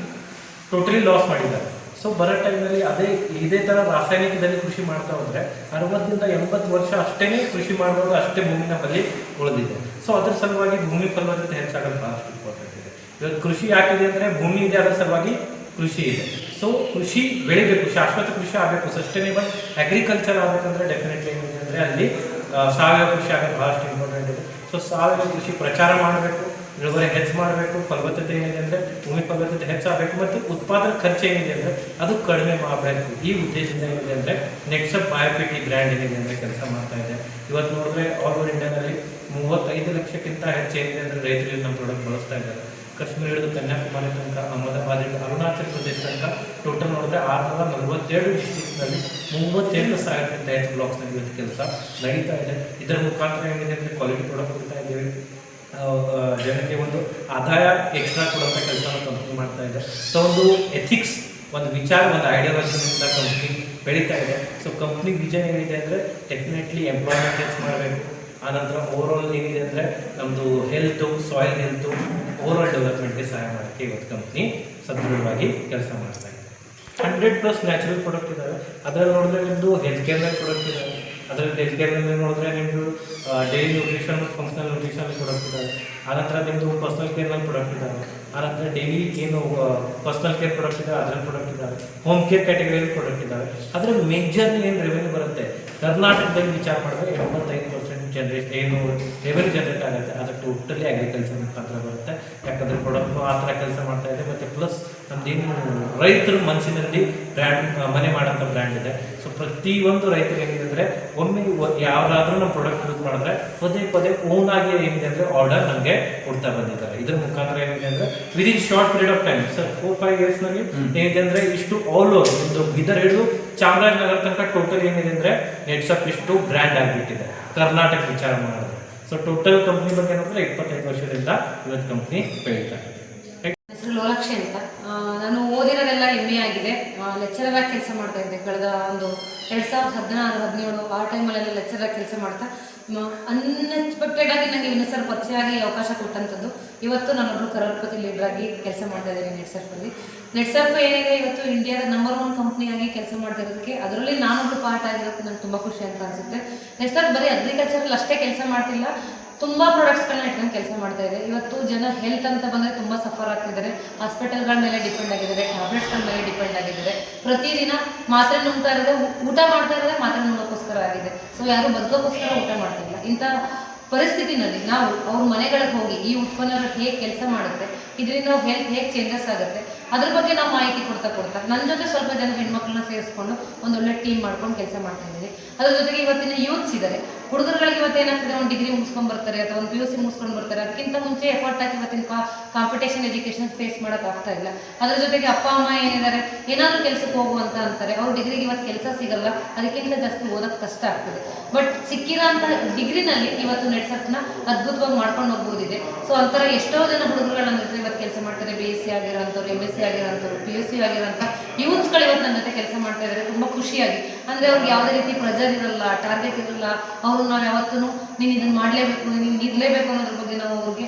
ಟೋಟಲಿ ಲಾಸ್ ಮಾಡಿದ್ದಾರೆ. ಸೊ ಬರೋ ಟೈಮ್ನಲ್ಲಿ ಅದೇ, ಇದೇ ಥರ ರಾಸಾಯನಿಕದಲ್ಲಿ ಕೃಷಿ ಮಾಡ್ತಾ ಹೋದರೆ ಅರವತ್ತರಿಂದ ಎಂಬತ್ತು ವರ್ಷ ಅಷ್ಟೇ ಕೃಷಿ ಮಾಡುವಾಗ ಅಷ್ಟೇ ಭೂಮಿ ನಮ್ಮಲ್ಲಿ ಉಳಿದಿದೆ. ಸೊ ಅದ್ರ ಸಲುವಾಗಿ ಭೂಮಿ ಫಲವತ್ತತೆ ಹೆಚ್ಚಾಗಲು ಬಹಳಷ್ಟು ಇಂಪಾರ್ಟೆಂಟ್ ಇದೆ. ಇವತ್ತು ಕೃಷಿ ಯಾಕಿದೆ ಅಂದರೆ ಭೂಮಿ ಇದೆ, ಅದರ ಸಲುವಾಗಿ ಕೃಷಿ ಇದೆ. ಸೊ ಕೃಷಿ ಬೆಳಿಬೇಕು, ಶಾಶ್ವತ ಕೃಷಿ ಆಗಬೇಕು ಸಸ್ಟೈನೇಬಲ್ ಅಗ್ರಿಕಲ್ಚರ್ ಆಗಬೇಕಂದ್ರೆ ಡೆಫಿನೆಟ್ಲಿ ಏನಿದೆ ಅಂದರೆ ಅಲ್ಲಿ ಸಾವಯವ ಕೃಷಿ ಆಗೋದು ಭಾಳಷ್ಟು ಇಂಪಾರ್ಟೆಂಟ್ ಇದೆ ಸೊ ಸಾವಯವ ಕೃಷಿ ಪ್ರಚಾರ ಮಾಡಬೇಕು, ಇಳುವರಿ ಹೆಚ್ಚು ಮಾಡಬೇಕು, ಫಲವತ್ತತೆ ಏನಿದೆ ಅಂದರೆ ಭೂಮಿ ಫಲವತ್ತತೆ ಹೆಚ್ಚಾಗಬೇಕು ಮತ್ತು ಉತ್ಪಾದನಾ ಖರ್ಚು ಏನಿದೆ ಅಂದರೆ ಅದು ಕಡಿಮೆ ಮಾಡಬೇಕು. ಈ ಉದ್ದೇಶದಿಂದ ಏನಿದೆ ಅಂದರೆ ನೆಕ್ಸ್ಟ್ ಬಯೋಪಿಟಿ ಬ್ರ್ಯಾಂಡ್ ಏನಿದೆ ಅಂದರೆ ಕೆಲಸ ಮಾಡ್ತಾ ಇದೆ. ಇವತ್ತು ನೋಡಿದ್ರೆ ಆಲ್ ಓವರ್ ಇಂಡಿಯಾದಲ್ಲಿ ಮೂವತ್ತೈದು ಲಕ್ಷಕ್ಕಿಂತ ಹೆಚ್ಚು ಏನಿದೆ ಅಂದರೆ ರೈತರು ನಮ್ಮ ಪ್ರಾಡಕ್ಟ್ ಬಳಸ್ತಾ ಇದ್ದಾರೆ. ಕಾಶ್ಮೀರ ಹಿಡಿದು ಕನ್ಯಾಕುಮಾರಿ ತನಕ, ಅಹಮದಾಬಾದ್ ಹಿಡಿದು ಅರುಣಾಚಲ ಪ್ರದೇಶ ತನಕ ಟೋಟಲ್ ನೋಡಿದ್ರೆ ಆರುನೂರ ನಲವತ್ತೆರಡು ಡಿಸ್ಟಿಕ್ಸ್ನಲ್ಲಿ ಮೂವತ್ತೆಂಟು ಸಾವಿರಕ್ಕಿಂತ ಹೆಚ್ಚು ಬ್ಲಾಕ್ಸ್ನಲ್ಲಿ ಇವತ್ತು ಕೆಲಸ ನಡೀತಾ ಇದೆ. ಇದರ ಮುಖಾಂತರ ಏನಿದೆ ಅಂದರೆ ಕ್ವಾಲಿಟಿ ಪ್ರಾಡಕ್ಟ್ ಕೊಡ್ತಾ ಇದ್ದೀವಿ. ಜನಕ್ಕೆ ಒಂದು ಆದಾಯ ಎಕ್ಸ್ಟ್ರಾ ಕೊಡುವಂಥ ಕೆಲಸವನ್ನು ಕಂಪ್ನಿ ಮಾಡ್ತಾ ಇದೆ. ಸೊ ಒಂದು ಎಥಿಕ್ಸ್ ಒಂದು ವಿಚಾರ, ಒಂದು ಐಡಿಯಾಲಜಿಯಿಂದ ಕಂಪ್ನಿ ಬೆಳೀತಾ ಇದೆ. ಸೊ ಕಂಪ್ನಿ ವಿಷನ್ ಏನಿದೆ ಅಂದರೆ ಡೆಫಿನೆಟ್ಲಿ ಎಂಪ್ಲಾಯ್ಮೆಂಟ್ ಹೆಚ್ಚು ಮಾಡಬೇಕು. ಆನಂತರ ಆಲ್ ಏನಿದೆ ಅಂದರೆ ನಮ್ಮದು ಹೆಲ್ತು ಸಾಯಿಲ್ ಹೆಲ್ತು ಓವರಾಲ್ ಡೆವಲಪ್ಮೆಂಟ್ಗೆ ಸಹಾಯ ಮಾಡೋಕ್ಕೆ ಇವತ್ತು ಕಂಪ್ನಿ ಸದೃಢವಾಗಿ ಕೆಲಸ ಮಾಡ್ತಾ ಇದೆ. ಹಂಡ್ರೆಡ್ ಪ್ಲಸ್ ನ್ಯಾಚುರಲ್ ಪ್ರಾಡಕ್ಟ್ ಇದ್ದಾವೆ ಅದರಲ್ಲಿ ನೋಡಿದ್ರೆ ನಿಮ್ಮದು ಹೆಲ್ತ್ ಕೇರ್ನಲ್ಲಿ ಪ್ರಾಡಕ್ಟ್ ಇದ್ದಾವೆ ಅದರಲ್ಲಿ ಹೆಲ್ತ್ ಕೇರ್ನಲ್ಲಿ ನೋಡಿದ್ರೆ ನಿಮ್ಮದು daily nutrition functional nutrition product ಇದ್ದಾವೆ ಆನಂತರ ನಿಮ್ಮದು ಪರ್ಸನಲ್ ಕೇರ್ನಲ್ಲಿ ಪ್ರಾಡಕ್ಟ್ ಇದ್ದಾವೆ ಆನಂತರ ಡೈಲಿ ಏನು ಪರ್ಸನಲ್ ಕೇರ್ ಪ್ರಾಡಕ್ಟ್ ಇದೆ ಅದರಲ್ಲಿ ಪ್ರಾಡಕ್ಟ್ ಇದ್ದಾವೆ ಹೋಮ್ ಕೇರ್ ಕ್ಯಾಟಗರಿಯಲ್ಲಿ ಪ್ರಾಡಕ್ಟ್ ಇದ್ದಾವೆ ಅದರ ಮೇಜರ್ಲಿ ಏನು ರೆವೆನ್ಯೂ ಬರುತ್ತೆ? ಕರ್ನಾಟಕದಲ್ಲಿ ವಿಚಾರ ಮಾಡಿದ್ರೆ ಎಂಬತ್ತೈದು ಪರ್ಸೆಂಟ್ ಜನರೇಟ್ ಏನು ರೆವೆನ್ಯೂ ಜನರೇಟ್ ಆಗುತ್ತೆ ಅದು ಟೋಟಲಿ ಅಗ್ರಿಕಲ್ಚರ್ ಮುಖಾಂತರ ಬರುತ್ತೆ. ಯಾಕಂದರೆ ಪ್ರೊಡಕ್ಟ್ ಆ ಥರ ಕೆಲಸ ಮಾಡ್ತಾ ಇದೆ ಮತ್ತು ಪ್ಲಸ್ ನಮ್ದೇನು ರೈತರ ಮನಸ್ಸಿನಲ್ಲಿ ಬ್ರ್ಯಾಂಡ್ ಮನೆ ಮಾಡೋಂಥ ಬ್ರ್ಯಾಂಡ್ ಇದೆ. ಸೊ ಪ್ರತಿಯೊಂದು ರೈತರು ಏನಿದೆ ಅಂದರೆ ಒಮ್ಮೆ ಯಾರಾದರೂ ನಮ್ಮ ಪ್ರಾಡಕ್ಟ್ ಯೂಸ್ ಮಾಡಿದ್ರೆ ಪದೇ ಪದೇ ಓನ್ ಆಗಿ ಏನಿದೆ ಅಂದರೆ ಆರ್ಡರ್ ನಮಗೆ ಕೊಡ್ತಾ ಬಂದಿದ್ದಾರೆ. ಇದ್ರ ಮುಖಾಂತರ ಏನಿದೆ ಅಂದರೆ within short period of time sir four five ಇಯರ್ಸ್ನಲ್ಲಿ ಏನಿದೆ ಅಂದರೆ ಇಷ್ಟು ಆಲ್ ಓವರ್ ಒಂದು ಬಿದರ್ ಹಿಡಿದು ಚಾಮರಾಜನಗರ ತನಕ ಟೋಟಲ್ ಏನಿದೆ ಅಂದರೆ ನೆಟ್ಸಪ್ ಇಷ್ಟು ಬ್ರ್ಯಾಂಡ್ ಆಗಿಬಿಟ್ಟಿದೆ. ಕರ್ನಾಟಕ ವಿಚಾರ ಮಾಡಿದ್ರೆ ಸೊ ಟೋಟಲ್ ಕಂಪ್ನಿ ಬಗ್ಗೆ ಏನಂದ್ರೆ ಇಪ್ಪತ್ತೈದು ವರ್ಷದಿಂದ ಇವತ್ತು ಕಂಪ್ನಿ ಬೆಳೀತಾ ಹೆಸರು ಲೋಲಕ್ಷಿ ಅಂತ. ನಾನು ಓದಿರೋದೆಲ್ಲ ಹೆಮ್ಮೆ ಆಗಿದೆ. ಲೆಕ್ಚರರ್ ಆಗಿ ಕೆಲಸ ಮಾಡ್ತಾ ಇದ್ದೆ. ಕಳೆದ ಒಂದು ಎರಡು ಸಾವಿರದ ಹದಿನಾರು, ಹದಿನೇಳು ಆ ಟೈಮಲ್ಲೆಲ್ಲ ಲೆಕ್ಚರರ್ ಆಗಿ ಕೆಲಸ ಮಾಡ್ತಾ. ಅನ್ಎಕ್ಸ್ಪೆಕ್ಟೆಡ್ ಆಗಿ ನನಗೆ ಇನ್ನೊಂದು ಸರ್ ಪರಿಚಯ ಆಗಿ ಅವಕಾಶ ಕೊಟ್ಟಂಥದ್ದು. ಇವತ್ತು ನಾನೊಬ್ಬರು ಕರೋಡ್ಪತಿ ಲೀಡರ್ ಆಗಿ ಕೆಲಸ ಮಾಡ್ತಾ ಇದ್ದೀನಿ ನೆಟ್ ಸರ್ಫಲ್ಲಿ ನೆಟ್ ಸರ್ಫ್ ಏನಿದೆ ಇವತ್ತು ಇಂಡಿಯಾದ ನಂಬರ್ ಒನ್ ಕಂಪ್ನಿಯಾಗಿ ಕೆಲಸ ಮಾಡ್ತಾ ಇರೋದಕ್ಕೆ ಅದರಲ್ಲಿ ನಾನೊಂದು ಪಾರ್ಟ್ ಆಗಿರೋದಕ್ಕೆ ನಂಗೆ ತುಂಬ ಖುಷಿ ಅಂತ ಅನಿಸುತ್ತೆ. ನೆಟ್ಸರ್ಫ್ ಬರೀ ಅಗ್ರಿಕಲ್ಚರಲ್ಲಿ ಅಷ್ಟೇ ಕೆಲಸ ಮಾಡ್ತಿಲ್ಲ, ತುಂಬ ಪ್ರಾಡಕ್ಟ್ಸ್ಗಳನ್ನ ಇಟ್ಕೊಂಡು ಕೆಲಸ ಮಾಡ್ತಾ ಇದೆ. ಇವತ್ತು ಜನ ಹೆಲ್ತ್ ಅಂತ ಬಂದರೆ ತುಂಬ ಸಫರ್ ಆಗ್ತಿದ್ದಾರೆ. ಹಾಸ್ಪಿಟಲ್ಗಳ ಮೇಲೆ ಡಿಪೆಂಡ್ ಆಗಿದ್ದಾರೆ ಟ್ಯಾಬ್ಲೆಟ್ಸ್ಗಳ ಮೇಲೆ ಡಿಪೆಂಡ್ ಆಗಿದ್ದಾರೆ. ಪ್ರತಿದಿನ ಮಾತ್ರೆ ನುಂಗ್ತಾ ಇರೋದೇ ಊಟ ಮಾಡ್ತಾ ಇರೋದೇ ಮಾತ್ರೆ ನುಂಗೋಕ್ಕೋಸ್ಕರ ಆಗಿದೆ. ಸೊ ಯಾರು ಬದುಕೋಕ್ಕೋಸ್ಕರ ಊಟ ಮಾಡ್ತಾ ಇಲ್ಲ ಇಂಥ ಪರಿಸ್ಥಿತಿನಲ್ಲಿ ನಾವು ಅವ್ರ ಮನೆಗಳಿಗೆ ಹೋಗಿ ಈ ಉತ್ಪನ್ನಗಳು ಹೇಗೆ ಕೆಲಸ ಮಾಡುತ್ತೆ, ಇದರಿಂದ ನಾವು ಹೆಲ್ತ್ ಹೇಗೆ ಚೇಂಜಸ್ ಆಗುತ್ತೆ, ಅದ್ರ ಬಗ್ಗೆ ನಾವು ಮಾಹಿತಿ ಕೊಡ್ತಾ ಕೊಡ್ತಾ ನನ್ನ ಜೊತೆ ಸ್ವಲ್ಪ ಜನ ಹೆಣ್ಮಕ್ಳನ್ನ ಸೇರಿಸ್ಕೊಂಡು ಒಂದೊಳ್ಳೆ ಟೀಮ್ ಮಾಡ್ಕೊಂಡು ಕೆಲಸ ಮಾಡ್ತಾ ಇದ್ದೀನಿ ಅದ್ರ ಜೊತೆಗೆ ಇವತ್ತಿನ ಯೂತ್ಸ್ ಇದ್ದಾರೆ ಹುಡುಗರುಗಳಿಗೆ ಇವತ್ತು ಏನಾಗ್ತದೆ? ಒಂದು ಡಿಗ್ರಿ ಮುಗಿಸ್ಕೊಂಡು ಬರ್ತಾರೆ ಅಥವಾ ಒಂದು ಪಿ ಯು ಸಿ ಮುಗಿಸ್ಕೊಂಡು ಬರ್ತಾರೆ. ಅದಕ್ಕಿಂತ ಮುಂಚೆ ಎಫರ್ಟ್ ಹಾಕಿ ಇವತ್ತಿನ ಕಾಂಪಿಟೇಷನ್ ಎಜುಕೇಷನ್ ಫೇಸ್ ಮಾಡೋಕ್ಕಾಗ್ತಾ ಇಲ್ಲ. ಅದ್ರ ಜೊತೆಗೆ ಅಪ್ಪ, ಅಮ್ಮ ಏನಿದ್ದಾರೆ? ಏನಾದರೂ ಕೆಲಸಕ್ಕೆ ಹೋಗು ಅಂತ ಅಂತಾರೆ. ಅವ್ರು ಡಿಗ್ರಿಗೆ ಇವತ್ತು ಕೆಲಸ ಸಿಗಲ್ಲ. ಅದಕ್ಕಿಂತ ಜಾಸ್ತಿ ಓದೋಕ್ಕೆ ಕಷ್ಟ ಆಗ್ತದೆ. ಬಟ್ ಸಿಕ್ಕಿರೋಂಥ ಡಿಗ್ರಿನಲ್ಲಿ ಇವತ್ತು ನೆಟ್ಸರ್ಫ್ನ ಅದ್ಭುತವಾಗಿ ಮಾಡ್ಕೊಂಡು ಹೋಗ್ಬೋದಿದೆ. ಸೊ ಅಂತರ ಎಷ್ಟೋ ಜನ ಹುಡುಗರುಗಳು ನನ್ನ ಜೊತೆ ಇವತ್ತು ಕೆಲಸ ಮಾಡ್ತಾರೆ. ಬಿ ಎಸ್ ಸಿ ಆಗಿರೋಂಥವ್ರು ಎಂ ಎಸ್ ಸಿ ಆಗಿರೋಂಥವ್ರು ಪಿ ಯು ಸಿ ಆಗಿರೋಂಥ ಯೂತ್ಸ್ಗಳು ಇವತ್ತು ನನ್ನ ಜೊತೆ ಕೆಲಸ ಮಾಡ್ತಾ ಇದ್ದಾರೆ ತುಂಬ ಖುಷಿಯಾಗಿ. ಅಂದರೆ ಅವ್ರಿಗೆ ಯಾವುದೇ ರೀತಿ ಪ್ರೆಜರ್ ಇರಲ್ಲ ಟಾರ್ಗೆಟ್ ಇರಲ್ಲ. ಅವರು ನಾವು ಯಾವತ್ತೂ ನೀನು ಇದನ್ನು ಮಾಡಲೇಬೇಕು, ನೀನು ಇರಲೇಬೇಕು ಅನ್ನೋದ್ರ ಬಗ್ಗೆ ನಾವು ಅವ್ರಿಗೆ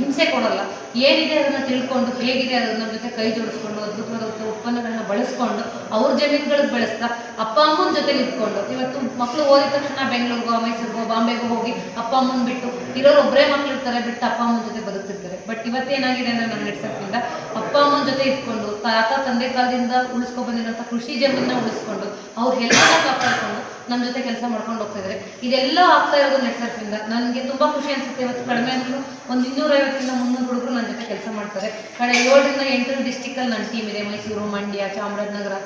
ಹಿಂಸೆ ಕೊಡಲ್ಲ. ಏನಿದೆ ಅದನ್ನು ತಿಳ್ಕೊಂಡು, ಹೇಗಿದೆ ಅದನ್ನ ಜೊತೆ ಕೈ ಜೋಡಿಸ್ಕೊಂಡು, ಅದ್ಭುತವಾದ ಉತ್ಪನ್ನಗಳನ್ನ ಬಳಸ್ಕೊಂಡು, ಅವ್ರ ಜಮೀನುಗಳಿಗೆ ಬೆಳೆಸ್ತಾ, ಅಪ್ಪ ಅಮ್ಮನ ಜೊತೆ ನಿಂತ್ಕೊಂಡು, ಇವತ್ತು ಮಕ್ಕಳು ಓದಿದ ತಕ್ಷಣ ಬೆಂಗಳೂರಿಗೋ, ಮೈಸೂರಿಗೋ, ಬಾಂಬೆಗೋ ಹೋಗಿ ಅಪ್ಪ ಅಮ್ಮನ ಬಿಟ್ಟು ಇರೋರು ಒಬ್ಬರೇ ಮಕ್ಳು ಇರ್ತಾರೆ, ಬಿಟ್ಟು ಅಪ್ಪ ಅಮ್ಮನ ಜೊತೆ ಬದುಕ್ತಿರ್ತಾರೆ. ಬಟ್ ಇವತ್ತೇನಾಗಿದೆ ಅಂದರೆ ನಮ್ಮ ನಡೆಸೋದ್ರಿಂದ ಅಪ್ಪ ಅಮ್ಮನ ಜೊತೆ ಇಟ್ಕೊಂಡು ತಾತ ತಂದೆ ಕಾಲದಿಂದ ಉಳಿಸ್ಕೊ ಬಂದಿರೋಂಥ ಕೃಷಿ ಜಮೀನನ್ನ ಉಳಿಸ್ಕೊಂಡು, ಅವ್ರು ಎಲ್ಲ ಕಾಪಾಡ್ಕೊಂಡು ನಮ್ಮ ಜೊತೆ ಕೆಲಸ ಮಾಡ್ಕೊಂಡು ಹೋಗ್ತಾ ಇದ್ದಾರೆ ಇದೆಲ್ಲ ಆಗ್ತಾ ಇರೋದು ನೆಟ್ಸರ್ಫಿಂದ ನನಗೆ ತುಂಬ ಖುಷಿ ಅನಿಸುತ್ತೆ. ಇವತ್ತು ಕಡಿಮೆ ಅಂದ್ರೂ ಒಂದು ಇನ್ನೂರೈವತ್ತರಿಂದ ಮುನ್ನೂರು ಹುಡುಗರು ನನ್ನ ಜೊತೆ ಕೆಲಸ ಮಾಡ್ತಾರೆ. ಕಡೆ ಏಳರಿಂದ ಎಂಟು ಡಿಸ್ಟಿಕಲ್ಲಿ ನನ್ನ ಟೀಮ್ ಇದೆ. ಮೈಸೂರು, ಮಂಡ್ಯ, ಚಾಮರಾಜನಗರ.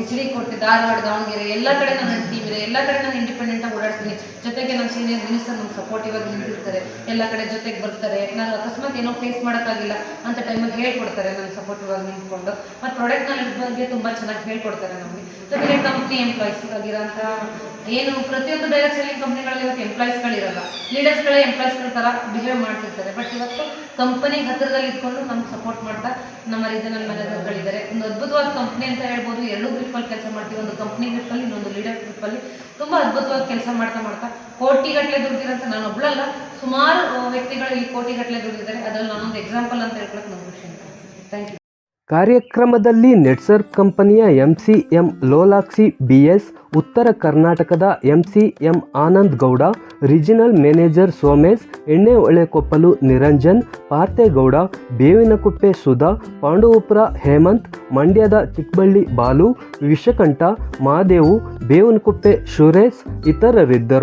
ಎಚ್ ಡಿ ಕೊಟ್ಟೆ ಧಾರವಾಡ ದಾವಣಗೆರೆ ಎಲ್ಲ ಕಡೆ ನನ್ನ ಟೀಮ್ ಇದೆ, ಎಲ್ಲ ಕಡೆ ನಾನು ಇಂಡಿಪೆಂಡೆಂಟಾಗಿ ಓಡಾಡ್ತೀನಿ. ಜೊತೆಗೆ ನಮ್ಮ ಸೀನಿಯರ್ ಮಿನಿಸ್ಟರ್ ನಮ್ಗೆ ಸಪೋರ್ಟಿವ್ ಆಗಿ ನಿಂತಿರ್ತಾರೆ. ಎಲ್ಲ ಕಡೆ ಜೊತೆಗೆ ಬರ್ತಾರೆ. ನಾನು ಅಕಸ್ಮಾತ್ ಏನೋ ಫೇಸ್ ಮಾಡೋಕ್ಕಾಗಿಲ್ಲ ಅಂತ ಟೈಮಲ್ಲಿ ಹೇಳ್ಕೊಡ್ತಾರೆ ನನಗೆ ಸಪೋರ್ಟಿವ್ ಆಗಿ ನಿಂತ್ಕೊಂಡು. ಮತ್ತು ಪ್ರಾಡಕ್ಟ್ ನಾಲೆಜ್ ಬಗ್ಗೆ ತುಂಬ ಚೆನ್ನಾಗಿ ಹೇಳ್ಕೊಡ್ತಾರೆ ನಮಗೆ. ಜೊತೆಗೆ ಕಂಪ್ನಿ ಎಂಪ್ಲಾಯ್ಸ್ ಆಗಿರೋಂಥ ಏನು ಪ್ರತಿಯೊಂದು ಡೈರೆಕ್ಟ್ ಕಂಪ್ನಿಗಳಲ್ಲಿ ಇವತ್ತು ಎಂಪ್ಲಾಯ್ಸ್ಗಳಿರಲ್ಲ ಲೀಡರ್ಸ್ಗಳೇ ಎಂಪ್ಲಾಯ್ಸ್ಗಳ ಥರ ಬಿಹೇವ್ ಮಾಡ್ತಿರ್ತಾರೆ. ಬಟ್ ಇವತ್ತು ಕಂಪನಿ ಹತ್ತಿರದಲ್ಲಿ ಇಟ್ಕೊಂಡು ನಮ್ಗೆ ಸಪೋರ್ಟ್ ಮಾಡ್ತಾ ನಮ್ಮ ರೀಜನಲ್ ಮ್ಯಾನೇಜರ್ಗಳಿದ್ದಾರೆ ಒಂದು ಅದ್ಭುತವಾದ ಕಂಪ್ನಿ ಅಂತ ಹೇಳ್ಬೋದು. ಎರಡು ಗ್ರಿಪ್ಪಲ್ಲಿ ಕೆಲಸ ಮಾಡ್ತೀವಿ. ಒಂದು ಕಂಪ್ನಿ ಗ್ರಿಪ್ಪಲ್ಲಿ ಇನ್ನೊಂದು ಲೀಡರ್ ಗ್ರಿಪ್ಪಲ್ಲಿ ತುಂಬ ಅದ್ಭುತವಾಗಿ ಕೆಲಸ ಮಾಡ್ತಾ ಮಾಡ್ತಾ ಕೋಟಿಗಟ್ಟಲೆ ದುಡ್ದಿರೋಂಥ ನಾನು ಒಬ್ಳಲ್ಲ. ಸುಮಾರು ವ್ಯಕ್ತಿಗಳು ಇಲ್ಲಿ ಕೋಟಿಗಟ್ಟಲೆ ದುಡ್ದಿದ್ದಾರೆ. ಅದರಲ್ಲಿ ನಾನೊಂದು ಎಕ್ಸಾಂಪಲ್ ಅಂತ ಹೇಳ್ಕೊಳಕ್ ನಂಗೆ ಖುಷಿ ಅಂತ ಥ್ಯಾಂಕ್ ಯು ಕಾರ್ಯಕ್ರಮದಲ್ಲಿ ನೆಟ್ಸರ್ ಕಂಪನಿಯ ಎಂಸಿಎಂ ಲೋಲಾಕ್ಸಿ ಬಿಎಸ್, ಉತ್ತರ ಕರ್ನಾಟಕದ MCM Anand Gowda, regional manager Somesh, ಎಣ್ಣೆ ಒಳೆಕೊಪ್ಪಲು ನಿರಂಜನ್, ಪಾರ್ಥೇಗೌಡ, ಬೇವಿನಕುಪ್ಪೆ ಸುಧಾ, ಪಾಂಡವಪುರ ಹೇಮಂತ್, ಮಂಡ್ಯದ ಚಿಕ್ಕಬಳ್ಳಿ ಬಾಲು, ವಿಷಕಂಠ, ಮಾದೇವು, ಬೇವಿನಕುಪ್ಪೆ ಸುರೇಶ್ ಇತರರಿದ್ದರು.